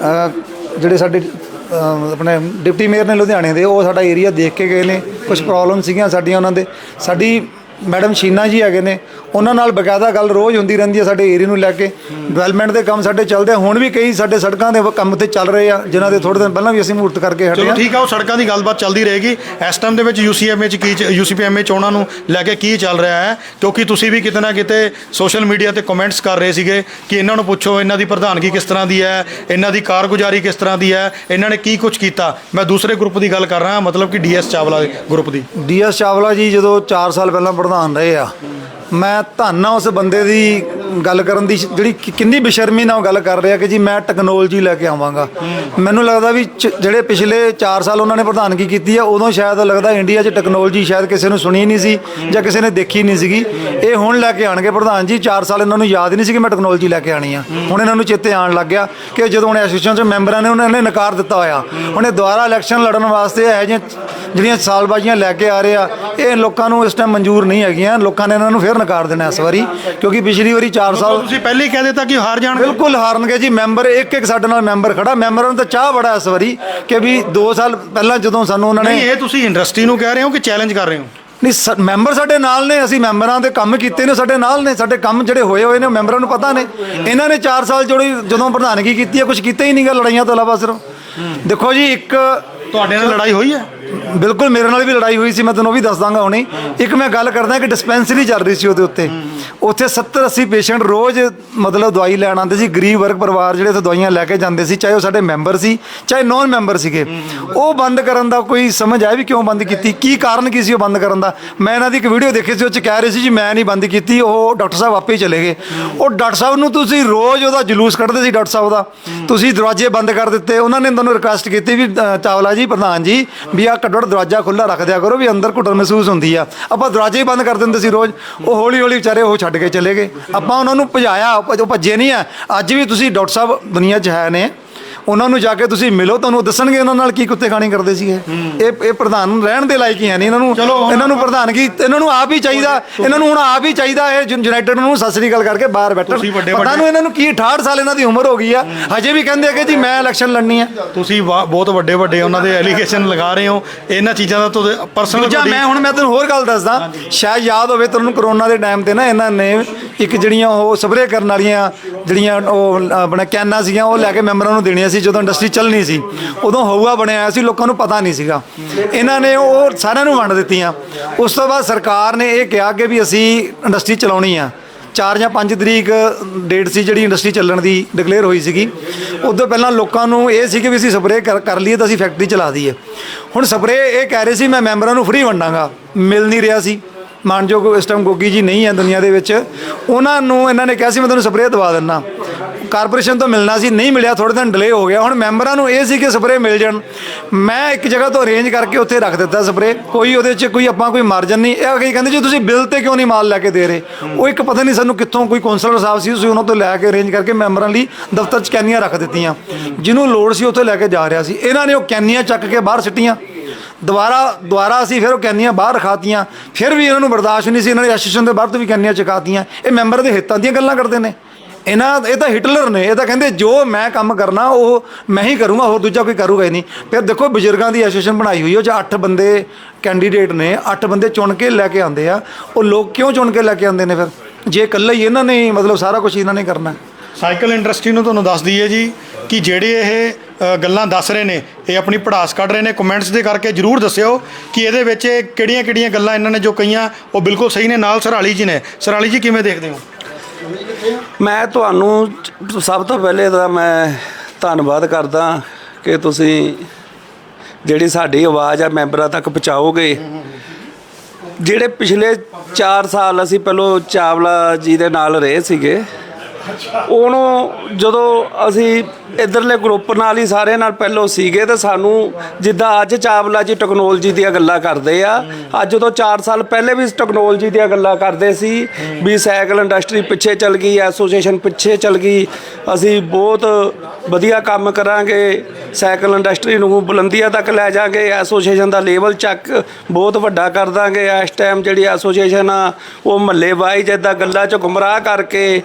ਅਹ, ਜਿਹੜੇ ਸਾਡੇ ਅਹ, ਆਪਣੇ ਡਿਪਟੀ ਮੇਅਰ ਨੇ ਲੁਧਿਆਣੇ ਦੇ ਉਹ ਸਾਡਾ ਏਰੀਆ ਦੇਖ ਕੇ ਗਏ ਨੇ। ਕੁਝ ਪ੍ਰੋਬਲਮ ਸੀਗੀਆਂ ਸਾਡੀਆਂ ਉਹਨਾਂ ਦੇ। ਸਾਡੀ ਮੈਡਮ ਸ਼ੀਨਾ ਜੀ ਹੈਗੇ ਨੇ ਉਹਨਾਂ ਨਾਲ ਬਕਾਇਦਾ ਗੱਲ ਰੋਜ਼ ਹੁੰਦੀ ਰਹਿੰਦੀ ਹੈ ਸਾਡੇ ਏਰੀਆ ਨੂੰ ਲੈ ਕੇ। ਡਿਵੈਲਪਮੈਂਟ ਦੇ ਕੰਮ ਸਾਡੇ ਚੱਲਦੇ ਆ ਹੁਣ ਵੀ ਕਈ ਸਾਡੇ ਸੜਕਾਂ ਦੇ ਕੰਮ ਤੇ ਚੱਲ ਰਹੇ ਆ ਜਿਨ੍ਹਾਂ ਦੇ ਥੋੜੇ ਦਿਨ ਪਹਿਲਾਂ ਵੀ ਅਸੀਂ ਮੂਰਤ ਕਰਕੇ ਹਟੇ ਚਲੋ ਆ। ਠੀਕ ਆ ਉਹ ਸੜਕਾਂ ਦੀ ਗੱਲਬਾਤ ਚੱਲਦੀ ਰਹੇਗੀ। ਇਸ ਟਾਈਮ ਦੇ ਵਿੱਚ ਯੂਸੀਐਮਏ ਚ ਕੀ ਯੂਸੀਪੀਐਮਏ ਚੋਣਾਂ ਨੂੰ ਲੈ ਕੇ ਕੀ ਚੱਲ ਰਿਹਾ ਹੈ ਕਿਉਂਕਿ ਤੁਸੀਂ ਵੀ ਕਿਤੇ ਨਾ ਕਿਤੇ ਸੋਸ਼ਲ ਮੀਡੀਆ ਤੇ ਕਮੈਂਟਸ ਕਰ ਰਹੇ ਸੀਗੇ ਕਿ ਇਹਨਾਂ ਨੂੰ ਪੁੱਛੋ ਇਹਨਾਂ ਦੀ ਪ੍ਰਧਾਨਗੀ ਕਿਸ ਤਰ੍ਹਾਂ ਦੀ ਹੈ ਇਹਨਾਂ ਦੀ ਕਾਰਗੁਜ਼ਾਰੀ ਕਿਸ ਤਰ੍ਹਾਂ ਦੀ ਹੈ ਇਹਨਾਂ ਨੇ ਕੀ ਕੁਝ ਕੀਤਾ। ਮੈਂ ਦੂਸਰੇ ਗਰੁੱਪ ਦੀ ਗੱਲ ਕਰ ਰਿਹਾ ਮਤਲਬ ਕਿ ਡੀਐਸ ਚਾਵਲਾ ਗਰੁੱਪ ਦੀ। ਡੀਐਸ ਚਾਵਲਾ ਜੀ ਜਦੋਂ 4 ਸਾਲ ਪਹਿਲਾਂ ਪ੍ਰਧਾਨ ਰਹੇ ਆ। ਮੈਂ ਧੰਨਾ ਉਸ ਬੰਦੇ ਦੀ ਗੱਲ ਕਰਨ ਦੀ ਜਿਹੜੀ ਕਿ- ਕਿੰਨੀ ਬੇਸ਼ਰਮੀ ਨਾਲ ਉਹ ਗੱਲ ਕਰ ਰਿਹਾ ਕਿ ਜੀ ਮੈਂ ਟੈਕਨੋਲੋਜੀ ਲੈ ਕੇ ਆਵਾਂਗਾ। ਮੈਨੂੰ ਲੱਗਦਾ ਵੀ ਚ- ਜਿਹੜੇ ਪਿਛਲੇ 4 ਸਾਲ ਉਹਨਾਂ ਨੇ ਪ੍ਰਧਾਨਗੀ ਕੀਤੀ ਆ, ਉਦੋਂ ਸ਼ਾਇਦ ਲੱਗਦਾ ਇੰਡੀਆ 'ਚ ਟੈਕਨੋਲੋਜੀ ਸ਼ਾਇਦ ਕਿਸੇ ਨੂੰ ਸੁਣੀ ਨਹੀਂ ਸੀ ਜਾਂ ਕਿਸੇ ਨੇ ਦੇਖੀ ਨਹੀਂ ਸੀਗੀ। ਇਹ ਹੁਣ ਲੈ ਕੇ ਆਣਗੇ ਪ੍ਰਧਾਨ ਜੀ 4 ਸਾਲ ਇਹਨਾਂ ਨੂੰ ਯਾਦ ਹੀ ਨਹੀਂ ਸੀ ਕਿ ਮੈਂ ਟੈਕਨੋਲੋਜੀ ਲੈ ਕੇ ਆਣੀ ਆ। ਹੁਣ ਇਹਨਾਂ ਨੂੰ ਚੇਤੇ ਆਣ ਲੱਗ ਗਿਆ ਕਿ ਜਦੋਂ ਹੁਣ ਐਸੋਸੀਏਸ਼ਨ 'ਚ ਮੈਂਬਰਾਂ ਨੇ ਉਹਨਾਂ ਨੇ ਨਕਾਰ ਦਿੱਤਾ ਹੋਇਆ। ਹੁਣ ਇਹ ਦੁਬਾਰਾ ਇਲੈਕਸ਼ਨ ਲੜਨ ਵਾਸਤੇ ਇਹੋ ਜਿਹੀਆਂ ਜਿਹੜੀਆਂ ਸਾਲਬਾਜ਼ੀਆਂ ਲੈ ਕੇ ਆ ਰਹੇ ਆ, ਇਹ ਲੋਕਾਂ ਨੂੰ ਇਸ ਟਾਈਮ ਮਨਜ਼ੂਰ ਨਹੀਂ ਹੈਗੀਆਂ। ਲੋਕਾਂ ਨੇ ਇਹਨਾਂ ਨੂੰ ਫੇਰ ਨਕਾਰ ਦੇਣਾ ਇਸ ਵਾਰੀ, ਕਿਉਂਕਿ ਪਿਛਲੀ ਵਾਰੀ 4 ਸਾਲ ਤੁਸੀਂ ਪਹਿਲੇ ਹੀ ਕਹਿ ਦਿੱਤਾ ਕਿ ਹਾਰ ਜਾਣਗੇ? ਬਿਲਕੁਲ ਹਾਰਨਗੇ ਜੀ ਮੈਂਬਰ ਇੱਕ ਇੱਕ ਸਾਡੇ ਨਾਲ ਮੈਂਬਰ ਖੜਾ। ਮੈਂਬਰਾਂ ਨੂੰ ਤਾਂ ਚਾਹ ਬੜਾ ਇਸ ਵਾਰੀ ਕਿ ਵੀ 2 ਸਾਲ ਪਹਿਲਾਂ ਜਦੋਂ ਸਾਨੂੰ ਉਹਨਾਂ ਨਹੀਂ ਨੇ ਇਹ ਤੁਸੀਂ ਇੰਡਸਟਰੀ ਨੂੰ ਕਹਿ ਰਹੇ ਹੋ ਕਿ ਚੈਲੰਜ ਕਰ ਰਹੇ ਹੋ? ਨਹੀਂ ਮੈਂਬਰ ਸਾਡੇ ਨਾਲ ਨੇ ਅਸੀਂ ਮੈਂਬਰਾਂ ਦੇ ਕੰਮ ਕੀਤੇ ਨੇ ਸਾਡੇ ਨਾਲ ਨੇ ਸਾਡੇ ਕੰਮ ਜਿਹੜੇ ਹੋਏ ਹੋਏ ਨੇ ਮੈਂਬਰਾਂ ਨੂੰ ਪਤਾ ਨੇ। ਇਹਨਾਂ ਨੇ 4 ਸਾਲ ਜੋੜੀ ਜਦੋਂ ਪ੍ਰਧਾਨਗੀ ਕੀਤੀ ਹੈ ਕੁਝ ਕੀਤਾ ਹੀ ਨਹੀਂਗਾ ਲੜਾਈਆਂ ਤੋਂ ਇਲਾਵਾ ਸਿਰਫ। ਦੇਖੋ ਜੀ ਇੱਕ ਤੁਹਾਡੇ ਨਾਲ ਲੜਾਈ ਹੋਈ ਹੈ? ਬਿਲਕੁਲ ਮੇਰੇ ਨਾਲ ਵੀ ਲੜਾਈ ਹੋਈ ਸੀ, ਮੈਂ ਤੁਹਾਨੂੰ ਉਹ ਵੀ ਦੱਸ ਦਾਂਗਾ ਹੁਣੇ। ਇੱਕ ਮੈਂ ਗੱਲ ਕਰਦਾ ਕਿ ਡਿਸਪੈਂਸਰੀ ਚੱਲ ਰਹੀ ਸੀ ਉਹਦੇ ਉੱਤੇ। ਉੱਥੇ 70 80 ਪੇਸ਼ੈਂਟ ਰੋਜ਼ ਮਤਲਬ ਦਵਾਈ ਲੈਣ ਆਉਂਦੇ ਸੀ, ਗਰੀਬ ਵਰਗ ਪਰਿਵਾਰ ਜਿਹੜੇ ਉੱਥੇ ਦਵਾਈਆਂ ਲੈ ਕੇ ਜਾਂਦੇ ਸੀ, ਚਾਹੇ ਉਹ ਸਾਡੇ ਮੈਂਬਰ ਸੀ, ਚਾਹੇ ਨੌਨ ਮੈਂਬਰ ਸੀਗੇ। ਉਹ ਬੰਦ ਕਰਨ ਦਾ ਕੋਈ ਸਮਝ ਆਇਆ ਵੀ ਕਿਉਂ ਬੰਦ ਕੀਤੀ? ਕੀ ਕਾਰਨ ਕੀ ਸੀ ਉਹ ਬੰਦ ਕਰਨ ਦਾ? ਮੈਂ ਇਹਨਾਂ ਦੀ ਇੱਕ ਵੀਡੀਓ ਦੇਖੀ ਸੀ, ਉਹ ਚ ਕਹਿ ਰਹੇ ਸੀ ਜੀ, ਮੈਂ ਨਹੀਂ ਬੰਦ ਕੀਤੀ, ਉਹ ਡਾਕਟਰ ਸਾਹਿਬ ਆਪੇ ਹੀ ਚਲੇ ਗਏ। ਉਹ ਡਾਕਟਰ ਸਾਹਿਬ ਨੂੰ ਤੁਸੀਂ ਰੋਜ਼ ਉਹਦਾ ਜਲੂਸ ਕੱਢਦੇ ਸੀ, ਡਾਕਟਰ ਸਾਹਿਬ ਦਾ। ਤੁਸੀਂ ਦਰਵਾਜ਼ੇ ਬੰਦ ਕਰ ਦਿੱਤੇ, ਉਹਨਾਂ ਨੇ ਤੁਹਾਨੂੰ ਰਿਕੁਐਸਟ ਕੀਤੀ ਵੀ ਚਾਵਲਾ ਜੀ, ਪ੍ਰਧਾਨ ਜੀ, ਵੀ ਆ ਘੱਟੋ ਘੱਟ ਦਰਵਾਜ਼ਾ ਖੁੱਲਾ ਰੱਖ ਦਿਆ ਕਰੋ ਵੀ ਅੰਦਰ ਘੁੱਟਣ ਮਹਿਸੂਸ ਹੁੰਦੀ ਆ। ਆਪਾਂ ਦਰਵਾਜ਼ੇ ਹੀ ਬੰਦ ਕਰ ਦਿੰਦੇ ਸੀ ਰੋਜ਼। ਉਹ ਹੌਲੀ ਹੌਲੀ ਵਿਚਾਰੇ ਉਹ ਛੱਡ ਕੇ ਚਲੇ ਗਏ। ਆਪਾਂ ਉਹਨਾਂ ਨੂੰ ਭਜਾਇਆ, ਉਹ ਭੱਜੇ ਨਹੀਂ ਆ। ਅੱਜ ਵੀ ਤੁਸੀਂ ਡਾਕਟਰ ਸਾਹਿਬ ਦੁਨੀਆ 'ਚ ਹੈ ਨੇ। ਉਹਨਾਂ ਨੂੰ ਜਾ ਕੇ ਤੁਸੀਂ ਮਿਲੋ ਤੁਹਾਨੂੰ ਦੱਸਣਗੇ ਉਹਨਾਂ ਨਾਲ ਕੀ ਕੁੱਤੇ ਖਾਣੀ ਕਰਦੇ ਸੀਗੇ। ਇਹ ਇਹ ਪ੍ਰਧਾਨ ਰਹਿਣ ਦੇ ਲਾਇਕ ਹੀ ਹੈ ਨਹੀਂ ਇਹਨਾਂ ਨੂੰ ਇਹਨਾਂ ਨੂੰ ਪ੍ਰਧਾਨਗੀ ਇਹਨਾਂ ਨੂੰ ਆਪ ਹੀ ਚਾਹੀਦਾ ਇਹਨਾਂ ਨੂੰ ਹੁਣ ਆਪ ਹੀ ਚਾਹੀਦਾ ਇਹ ਯੂਨਾਈਟਿਡ ਨੂੰ ਸਤਿ ਸ੍ਰੀ ਅਕਾਲ ਕਰਕੇ ਬਾਹਰ ਵੱਡੇ- ਪਤਾ ਨੂੰ ਇਹਨਾਂ ਨੂੰ ਕੀ 68 ਸਾਲ ਇਹਨਾਂ ਦੀ ਉਮਰ ਹੋ ਗਈ ਆ। ਹਜੇ ਵੀ ਕਹਿੰਦੇ ਆ ਕਿ ਜੀ ਮੈਂ ਇਲੈਕਸ਼ਨ ਲੜਨੀ ਆ। ਤੁਸੀਂ ਬਹੁਤ ਵੱਡੇ ਵੱਡੇ ਉਹਨਾਂ ਦੇ ਐਲੀਗੇਸ਼ਨ ਲਗਾ ਰਹੇ ਹੋ। ਇਹਨਾਂ ਚੀਜ਼ਾਂ ਦਾ ਤੁਹਾਡੇ ਪਰਸਨਲ ਦੂਜਾ ਮੈਂ ਹੁਣ ਮੈਂ ਤੈਨੂੰ ਹੋਰ ਗੱਲ ਦੱਸਦਾ। ਸ਼ਾਇਦ ਯਾਦ ਹੋਵੇ ਤੁਹਾਨੂੰ ਕਰੋਨਾ ਦੇ ਟਾਈਮ ਤੇ ਨਾ ਇਹਨਾਂ ਨੇ ਇੱਕ ਜਿਹੜੀਆਂ ਉਹ ਸਪਰੇਅ ਕਰਨ ਵਾਲੀਆਂ ਜਿਹੜੀਆਂ ਉਹ ਆਪਣਾ ਕੈਨਾਂ ਸੀਗੀਆਂ ਉਹ ਲੈ ਕੇ ਮੈਂਬਰਾਂ ਨੂੰ ਦੇਣੀਆਂ ਸੀ, ਜਦੋਂ ਇੰਡਸਟਰੀ ਚੱਲਣੀ ਸੀ, ਉਦੋਂ ਹਊਆ ਬਣਿਆ ਹੋਇਆ ਸੀ, ਲੋਕਾਂ ਨੂੰ ਪਤਾ ਨਹੀਂ ਸੀਗਾ। ਇਹਨਾਂ ਨੇ ਉਹ ਸਾਰਿਆਂ ਨੂੰ ਵੰਡ ਦਿੱਤੀਆਂ। ਉਸ ਤੋਂ ਬਾਅਦ ਸਰਕਾਰ ਨੇ ਇਹ ਕਿਹਾ ਕਿ ਵੀ ਅਸੀਂ ਇੰਡਸਟਰੀ ਚਲਾਉਣੀ ਆ। 4 ਜਾਂ 5 ਤਰੀਕ ਡੇਟ ਸੀ ਜਿਹੜੀ ਇੰਡਸਟਰੀ ਚੱਲਣ ਦੀ ਡਿਕਲੇਅਰ ਹੋਈ ਸੀਗੀ। ਉਦੋਂ ਪਹਿਲਾਂ ਲੋਕਾਂ ਨੂੰ ਇਹ ਸੀ ਕਿ ਵੀ ਅਸੀਂ ਸਪਰੇਅ ਕਰ ਕਰ ਲਈਏ ਤਾਂ ਅਸੀਂ ਫੈਕਟਰੀ ਚਲਾ ਦਈਏ। ਹੁਣ ਸਪਰੇਅ ਇਹ ਕਹਿ ਰਹੇ ਸੀ, ਮੈਂ ਮੈਂਬਰਾਂ ਨੂੰ ਫ੍ਰੀ ਵੰਡਾਂਗਾ। ਮਿਲ ਨਹੀਂ ਰਿਹਾ ਸੀ। ਮਾਨਯੋਗ ਇਸ ਟਾਈਮ ਗੋਗੀ ਜੀ ਨਹੀਂ ਹੈ ਦੁਨੀਆ ਦੇ ਵਿੱਚ। ਉਹਨਾਂ ਨੂੰ, ਇਹਨਾਂ ਨੇ ਕਿਹਾ ਸੀ, ਮੈਂ ਤੁਹਾਨੂੰ ਸਪਰੇਅ ਦਵਾ ਦਿੰਨਾ ਕਾਰਪੋਰੇਸ਼ਨ ਤੋਂ ਮਿਲਣਾ ਸੀ, ਨਹੀਂ ਮਿਲਿਆ ਥੋੜੇ ਦਿਨ ਡਿਲੇ ਹੋ ਗਿਆ। ਹੁਣ ਮੈਂਬਰਾਂ ਨੂੰ ਇਹ ਸੀ ਕਿ ਸਪਰੇਅ ਮਿਲ ਜਾਣ। ਮੈਂ ਇੱਕ ਜਗ੍ਹਾ ਤੋਂ ਅਰੇਂਜ ਕਰਕੇ ਉੱਥੇ ਰੱਖ ਦਿੱਤਾ ਸਪਰੇਅ। ਕੋਈ ਉਹਦੇ 'ਚ ਕੋਈ ਆਪਾਂ ਕੋਈ ਮਾਰਜਨ ਨਹੀਂ। ਇਹ ਕਈ ਕਹਿੰਦੇ, ਜੀ ਤੁਸੀਂ ਬਿੱਲ ਤੇ ਕਿਉਂ ਨਹੀਂ ਮਾਲ ਲੈ ਕੇ ਦੇ ਰਹੇ? ਉਹ ਇੱਕ ਪਤਾ ਨਹੀਂ ਸਾਨੂੰ ਕਿੱਥੋਂ, ਕੋਈ ਕੌਂਸਲਰ ਸਾਹਿਬ ਸੀ, ਤੁਸੀਂ ਉਹਨਾਂ ਤੋਂ ਲੈ ਕੇ ਅਰੇਂਜ ਕਰਕੇ ਮੈਂਬਰਾਂ ਲਈ ਦਫ਼ਤਰ 'ਚ ਕੈਨੀਆਂ ਰੱਖ ਦਿੱਤੀਆਂ। ਜਿਹਨੂੰ ਲੋੜ ਸੀ ਉੱਥੇ ਲੈ ਕੇ ਜਾ ਰਿਹਾ ਸੀ। ਇਹਨਾਂ ਨੇ ਉਹ ਕੈਨੀਆਂ ਚੱਕ ਕੇ ਬਾਹਰ ਸਿੱਟੀਆਂ। ਦੁਬਾਰਾ ਦੁਬਾਰਾ ਅਸੀਂ ਫਿਰ ਉਹ ਕੈਨੀਆਂ ਬਾਹਰ ਰਖਾਤੀਆਂ। ਫਿਰ ਵੀ ਇਹਨਾਂ ਨੂੰ ਬਰਦਾਸ਼ਤ ਨਹੀਂ ਸੀ। ਇਹਨਾਂ ਨੇ ਐਸੋਸੀਏਸ਼ਨ ਦੇ ਬਾਹਰ ਤੋਂ ਵੀ ਕੈਨੀਆਂ ਚਕਾਤੀਆਂ। ਇਹ ਮੈਂਬਰ ਦੇ ਹਿੱਤਾਂ ਦੀਆਂ ਗੱਲਾਂ ਕਰਦੇ ਨੇ। ਇਹਨਾਂ ਇਹ ਤਾਂ ਹਿਟਲਰ ਨੇ, ਇਹ ਤਾਂ ਕਹਿੰਦੇ ਜੋ ਮੈਂ ਕੰਮ ਕਰਨਾ, ਉਹ ਮੈਂ ਹੀ ਕਰੂੰਗਾ, ਹੋਰ ਦੂਜਾ ਕੋਈ ਕਰੂਗਾ ਹੀ ਨਹੀਂ। ਫਿਰ ਦੇਖੋ ਬਜ਼ੁਰਗਾਂ ਦੀ ਐਸੋਸੀਏਸ਼ਨ ਬਣਾਈ ਹੋਈ ਉਹ 'ਚ 8 ਬੰਦੇ ਕੈਂਡੀਡੇਟ ਨੇ 8 ਬੰਦੇ ਚੁਣ ਕੇ ਲੈ ਕੇ ਆਉਂਦੇ ਆ। ਉਹ ਲੋਕ ਕਿਉਂ ਚੁਣ ਕੇ ਲੈ ਕੇ ਆਉਂਦੇ ਨੇ ਫਿਰ? ਜੇ ਇਕੱਲੇ ਹੀ ਇਹਨਾਂ ਨੇ, ਮਤਲਬ ਸਾਰਾ ਕੁਝ ਇਹਨਾਂ ਨੇ ਕਰਨਾ। ਸਾਈਕਲ ਇੰਡਸਟਰੀ ਨੂੰ ਤੁਹਾਨੂੰ ਦੱਸ ਦਈਏ ਜੀ, ਕਿ ਜਿਹੜੇ ਇਹ ਗੱਲਾਂ ਦੱਸ ਰਹੇ ਨੇ, ਇਹ ਆਪਣੀ ਪੜਾਸ ਕੱਢ ਰਹੇ ਨੇ ਕਮੈਂਟਸ ਦੇ ਕਰਕੇ ਜਰੂਰ ਦੱਸਿਓ ਕਿ ਇਹਦੇ ਵਿੱਚ ਕਿਹੜੀਆਂ-ਕਿਹੜੀਆਂ ਗੱਲਾਂ ਇਹਨਾਂ ਨੇ ਜੋ ਕਹੀਆਂ, ਉਹ ਬਿਲਕੁਲ ਸਹੀ ਨੇ, ਨਾਲ ਸਰਾਲੀ ਜੀ ਨੇ। ਸਰਾਲੀ ਜੀ ਕਿਵੇਂ ਦੇਖਦੇ ਹੋ? ਮੈਂ ਤੁਹਾਨੂੰ ਸਭ ਤੋਂ ਪਹਿਲੇ ਤਾਂ ਮੈਂ ਧੰਨਵਾਦ ਕਰਦਾ ਕਿ ਤੁਸੀਂ ਜਿਹੜੀ ਸਾਡੀ ਆਵਾਜ਼ ਆ ਮੈਂਬਰਾਂ ਤੱਕ ਪਹੁੰਚਾਓਗੇ। ਜਿਹੜੇ ਪਿਛਲੇ 4 ਸਾਲ ਅਸੀਂ ਪਹਿਲੋਂ ਚਾਵਲਾ ਜੀ ਦੇ ਨਾਲ ਰਹੇ ਸੀਗੇ ਉਹਨੂੰ ਜਦੋਂ ਅਸੀਂ ਇਧਰਲੇ ਗਰੁੱਪ ਨਾਲ ਹੀ ਸਾਰੇ ਨਾਲ ਪਹਿਲੋਂ ਸੀਗੇ ਤੇ ਸਾਨੂੰ ਜਿੱਦਾਂ ਅੱਜ ਚਾਵਲਾ ਜੀ ਟੈਕਨੋਲੋਜੀ ਦੀਆਂ ਗੱਲਾਂ ਕਰਦੇ ਆ, ਅੱਜ ਜਦੋਂ 4 ਸਾਲ ਪਹਿਲੇ ਵੀ ਟੈਕਨੋਲੋਜੀ ਦੀਆਂ ਗੱਲਾਂ ਕਰਦੇ ਸੀ ਵੀ ਸਾਈਕਲ ਇੰਡਸਟਰੀ ਪਿੱਛੇ ਚੱਲ ਗਈ ਐਸੋਸੀਏਸ਼ਨ ਪਿੱਛੇ ਚੱਲ ਗਈ, ਅਸੀਂ ਬਹੁਤ ਵਧੀਆ ਕੰਮ ਕਰਾਂਗੇ, ਸਾਈਕਲ ਇੰਡਸਟਰੀ ਨੂੰ ਬੁਲੰਦੀਆਂ ਤੱਕ ਲੈ ਜਾਾਂਗੇ ਐਸੋਸੀਏਸ਼ਨ ਦਾ ਲੈਵਲ ਚੱਕ ਬਹੁਤ ਵੱਡਾ ਕਰ ਦਾਂਗੇ। ਇਸ ਟਾਈਮ ਜਿਹੜੀ ਐਸੋਸੀਏਸ਼ਨ ਆ, ਉਹ ਮਹੱਲੇ ਵਾਈ ਜਿੱਦਾਂ ਗੱਲਾਂ 'ਚ ਗੁੰਮਰਾਹ ਕਰਕੇ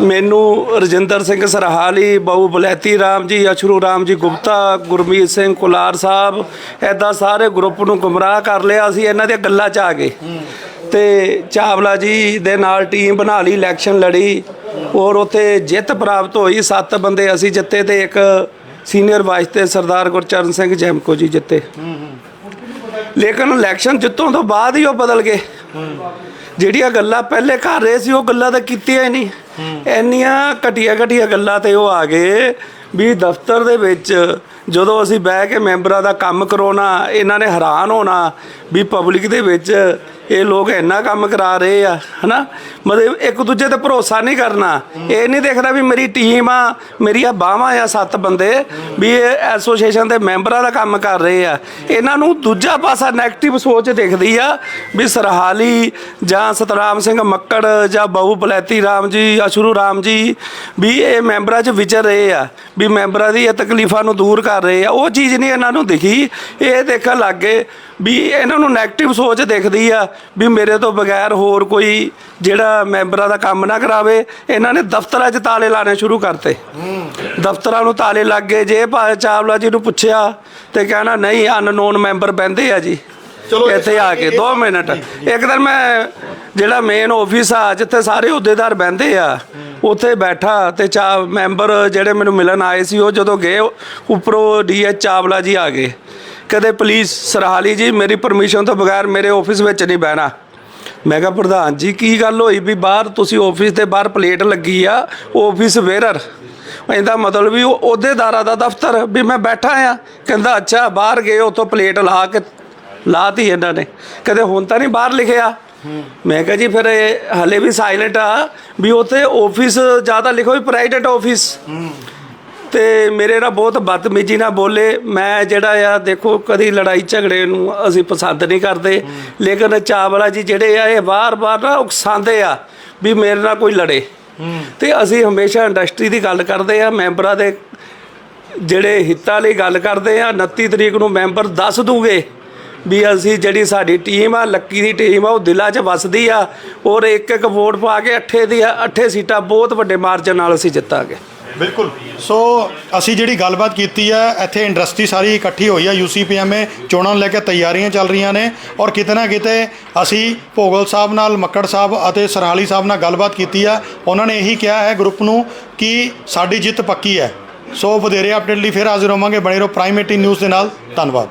ਮੈਨੂੰ ਰਜਿੰਦਰ ਸਿੰਘ ਸਰਹਾਲੀ ਬਾਬੂ ਬਲੈਤੀ ਰਾਮ ਜੀ ਅਸ਼ਰੂ ਰਾਮ ਜੀ ਗੁਪਤਾ ਗੁਰਮੀਤ ਸਿੰਘ ਕੁਲਾਰ ਸਾਹਿਬ ਐਦਾਂ ਸਾਰੇ ਗਰੁੱਪ ਨੂੰ ਗੁੰਮਰਾਹ ਕਰ ਲਿਆ ਅਸੀਂ ਇਹਨਾਂ ਦੀਆਂ ਗੱਲਾਂ 'ਚ ਆ ਗਏ। ਤੇ ਚਾਵਲਾ ਜੀ ਦੇ ਨਾਲ ਟੀਮ ਬਣਾ ਲਈ ਇਲੈਕਸ਼ਨ ਲੜੀ। ਔਰ ਉੱਥੇ ਜਿੱਤ ਪ੍ਰਾਪਤ ਹੋਈ ਸੱਤ ਬੰਦੇ ਅਸੀਂ ਜਿੱਤੇ ਤੇ ਇੱਕ ਸੀਨੀਅਰ ਵਾਈਸ ਤੇ ਸਰਦਾਰ ਗੁਰਚਰਨ ਸਿੰਘ ਜੈਮਕੋ ਜੀ ਜਿੱਤੇ। ਲੇਕਿਨ ਇਲੈਕਸ਼ਨ ਜਿੱਤੋਂ ਤੋਂ ਬਾਅਦ ਹੀ ਉਹ ਬਦਲ ਗਏ। ਜਿਹੜੀਆਂ ਗੱਲਾਂ ਪਹਿਲੇ ਕਰ ਰਹੇ ਸੀ ਉਹ ਗੱਲਾਂ ਤਾਂ ਕੀਤੀਆਂ ਹੀ ਨਹੀਂ। ਇੰਨੀਆਂ ਘਟੀਆਂ ਘਟੀਆਂ ਗੱਲਾਂ ਤੇ ਉਹ ਆ ਗਏ ਵੀ ਦਫ਼ਤਰ ਦੇ ਵਿੱਚ ਜਦੋਂ ਅਸੀਂ ਬਹਿ ਕੇ ਮੈਂਬਰਾਂ ਦਾ ਕੰਮ ਕਰਾਉਣਾ, ਇਹਨਾਂ ਨੇ ਹੈਰਾਨ ਹੋਣਾ ਵੀ ਪਬਲਿਕ ਦੇ ਵਿੱਚ ਇਹ ਲੋਕ ਇੰਨਾ ਕੰਮ ਕਰਾ ਰਹੇ ਆ, ਹਨਾ? ਮਤਲਬ ਇੱਕ ਦੂਜੇ ਤੇ ਭਰੋਸਾ ਨਹੀਂ ਕਰਨਾ। ਇਹ ਨਹੀਂ ਦੇਖਦਾ ਵੀ ਮੇਰੀ ਟੀਮ ਆ, ਮੇਰੀਆਂ ਬਾਹਾਂ ਆ ਸੱਤ ਬੰਦੇ ਵੀ ਇਹ ਐਸੋਸੀਏਸ਼ਨ ਦੇ ਮੈਂਬਰਾਂ ਦਾ ਕੰਮ ਕਰ ਰਹੇ ਆ। ਇਹਨਾਂ ਨੂੰ ਦੂਜਾ ਪਾਸਾ 네ਗੇਟਿਵ ਸੋਚ ਦਿਖਦੀ ਆ ਵੀ ਸਰਹਾਲੀ ਜਾਂ ਸਤਰਾਮ ਸਿੰਘ ਮੱਕੜ ਜਾਂ ਬਾਬੂ ਬਲੈਤੀ ਰਾਮ ਜੀ ਅਸ਼ਰੂ ਰਾਮ ਜੀ ਵੀ ਇਹ ਮੈਂਬਰਾਂ 'ਚ ਵਿਚਰ ਰਹੇ ਆ, ਵੀ ਮੈਂਬਰਾਂ ਦੀ ਇਹ ਤਕਲੀਫਾਂ ਨੂੰ ਦੂਰ ਕਰ ਰਹੇ ਆ, ਉਹ ਚੀਜ਼ ਨਹੀਂ ਇਹਨਾਂ ਨੂੰ ਦਿਖੀ। ਇਹ ਦੇਖਣ ਲੱਗੇ ਵੀ ਇਹਨਾਂ ਨੂੰ 네ਗੇਟਿਵ ਸੋਚ ਦਿਖਦੀ ਆ ਵੀ ਮੇਰੇ ਤੋਂ ਬਗੈਰ ਹੋਰ ਕੋਈ ਜਿਹੜਾ ਮੈਂਬਰਾਂ ਦਾ ਕੰਮ ਨਾ ਕਰਾਵੇ, ਇਹਨਾਂ ਨੇ ਦਫ਼ਤਰਾਂ 'ਚ ਤਾਲੇ ਲਾਣੇ ਸ਼ੁਰੂ ਕਰਤੇ। ਦਫ਼ਤਰਾਂ ਨੂੰ ਤਾਲੇ ਲੱਗ ਗਏ, ਜੇ ਭਾਵੇਂ ਚਾਵਲਾ ਜੀ ਨੂੰ ਪੁੱਛਿਆ ਤੇ ਕਹਿਣਾ, ਨਹੀਂ, ਅਨਨੋਨ ਮੈਂਬਰ ਬਹਿੰਦੇ ਆ ਜੀ। ਇੱਥੇ ਆ ਕੇ 2 ਮਿੰਟ। ਇੱਕ ਦਿਨ ਮੈਂ ਜਿਹੜਾ ਮੇਨ ਆਫਿਸ ਆ ਜਿੱਥੇ ਸਾਰੇ ਅਹੁਦੇਦਾਰ ਬਹਿੰਦੇ ਆ ਉੱਥੇ ਬੈਠਾ ਤੇ ਚਾ ਮੈਂਬਰ ਜਿਹੜੇ ਮੈਨੂੰ ਮਿਲਣ ਆਏ ਸੀ ਉਹ ਜਦੋਂ ਗਏ ਉੱਪਰੋਂ ਡੀਐਚ ਚਾਵਲਾ ਜੀ ਆ ਗਏ। ਕਦੇ ਪੁਲਿਸ ਸਰਹਾਲੀ ਜੀ ਮੇਰੀ ਪਰਮਿਸ਼ਨ ਤੋਂ ਬਗੈਰ ਮੇਰੇ ਆਫਿਸ ਵਿੱਚ ਨਹੀਂ ਬਹਿਣਾ। ਮੈਂ ਕਿਹਾ ਪ੍ਰਧਾਨ ਜੀ ਕੀ ਗੱਲ ਹੋਈ ਵੀ ਬਾਹਰ ਤੁਸੀਂ ਆਫਿਸ ਦੇ ਬਾਹਰ ਪਲੇਟ ਲੱਗੀ ਆ ਆਫਿਸ ਵੇਰਰ ਇਹਦਾ ਮਤਲਬ ਵੀ ਉਹ ਅਹੁਦੇਦਾਰਾਂ ਦਾ ਦਫ਼ਤਰ ਵੀ ਮੈਂ ਬੈਠਾ ਆ। ਕਹਿੰਦਾ ਅੱਛਾ ਬਾਹਰ ਗਏ ਉੱਥੋਂ ਪਲੇਟ ਲਾ ਕੇ ਲਾਤੀ ਇਹਨਾਂ ਨੇ। ਕਦੇ ਹੁਣ ਤਾਂ ਨਹੀਂ ਬਾਹਰ ਲਿਖਿਆ। ਮੈਂ ਕਿਹਾ ਜੀ ਫਿਰ ਇਹ ਹਲੇ ਵੀ ਸਾਇਲੈਂਟ ਆ ਵੀ ਉੱਥੇ ਆਫਿਸ ਜ਼ਿਆਦਾ ਲਿਖੋ ਵੀ ਪ੍ਰਾਈਵੇਟ ਆਫਿਸ ਤੇ ਮੇਰੇ ਨਾਲ ਬਹੁਤ ਬਦਤਮੀਜੀ ਨਾਲ ਬੋਲੇ। ਮੈਂ ਜਿਹੜਾ ਆ, ਦੇਖੋ ਕਦੀ ਲੜਾਈ ਝਗੜੇ ਨੂੰ ਅਸੀਂ ਪਸੰਦ ਨਹੀਂ ਕਰਦੇ। ਲੇਕਿਨ ਚਾਵਲਾ ਜੀ ਜਿਹੜੇ ਆ, ਇਹ ਵਾਰ-ਵਾਰ ਨਾ ਉਕਸਾਉਂਦੇ ਆ ਵੀ ਮੇਰੇ ਨਾਲ ਕੋਈ ਲੜੇ। ਤੇ ਅਸੀਂ ਹਮੇਸ਼ਾ ਇੰਡਸਟਰੀ ਦੀ ਗੱਲ ਕਰਦੇ ਆ, ਮੈਂਬਰਾਂ ਦੇ ਜਿਹੜੇ ਹਿੱਤਾਂ ਲਈ ਗੱਲ ਕਰਦੇ ਆ 29 ਤਰੀਕ ਨੂੰ ਮੈਂਬਰ ਦੱਸ ਦੂਗੇ। ਵੀ ਅਸੀਂ ਜਿਹੜੀ ਸਾਡੀ ਟੀਮ ਆ, ਲੱਕੀ ਦੀ ਟੀਮ ਆ, ਉਹ ਦਿਲਾਂ 'ਚ ਵਸਦੀ ਆ, ਔਰ ਇੱਕ ਇੱਕ ਵੋਟ ਪਾ ਕੇ ਅੱਠੇ ਦੀ ਅੱਠੇ ਸੀਟਾਂ ਬਹੁਤ ਵੱਡੇ ਮਾਰਜਨ ਨਾਲ ਅਸੀਂ ਜਿੱਤਾਂਗੇ। ਬਿਲਕੁਲ। ਸੋ ਅਸੀਂ ਜਿਹੜੀ ਗੱਲਬਾਤ ਕੀਤੀ ਹੈ ਇੱਥੇ ਇੰਡਸਟਰੀ ਸਾਰੀ ਇਕੱਠੀ ਹੋਈ ਹੈ ਯੂਸੀਪੀਐਮਏ ਚੋਣਾਂ ਨੂੰ ਲੈ ਕੇ ਤਿਆਰੀਆਂ ਚੱਲ ਰਹੀਆਂ ਨੇ, ਔਰ ਕਿਤੇ ਨਾ ਕਿਤੇ ਅਸੀਂ ਭੋਗਲ ਸਾਹਿਬ ਨਾਲ, ਮੱਕੜ ਸਾਹਿਬ ਅਤੇ ਸਰਹਾਲੀ ਸਾਹਿਬ ਨਾਲ ਗੱਲਬਾਤ ਕੀਤੀ ਹੈ ਉਹਨਾਂ ਨੇ ਇਹੀ ਕਿਹਾ ਹੈ ਗਰੁੱਪ ਨੂੰ ਕਿ ਸਾਡੀ ਜਿੱਤ ਪੱਕੀ ਹੈ। ਸੋ ਵਧੇਰੇ ਅਪਡੇਟ ਲਈ ਫਿਰ ਹਾਜ਼ਰ ਹੋਵਾਂਗੇ। ਬਣੇ ਰਹੋ ਪ੍ਰਾਈਮ 18 ਨਿਊਜ਼ ਦੇ ਨਾਲ। ਧੰਨਵਾਦ।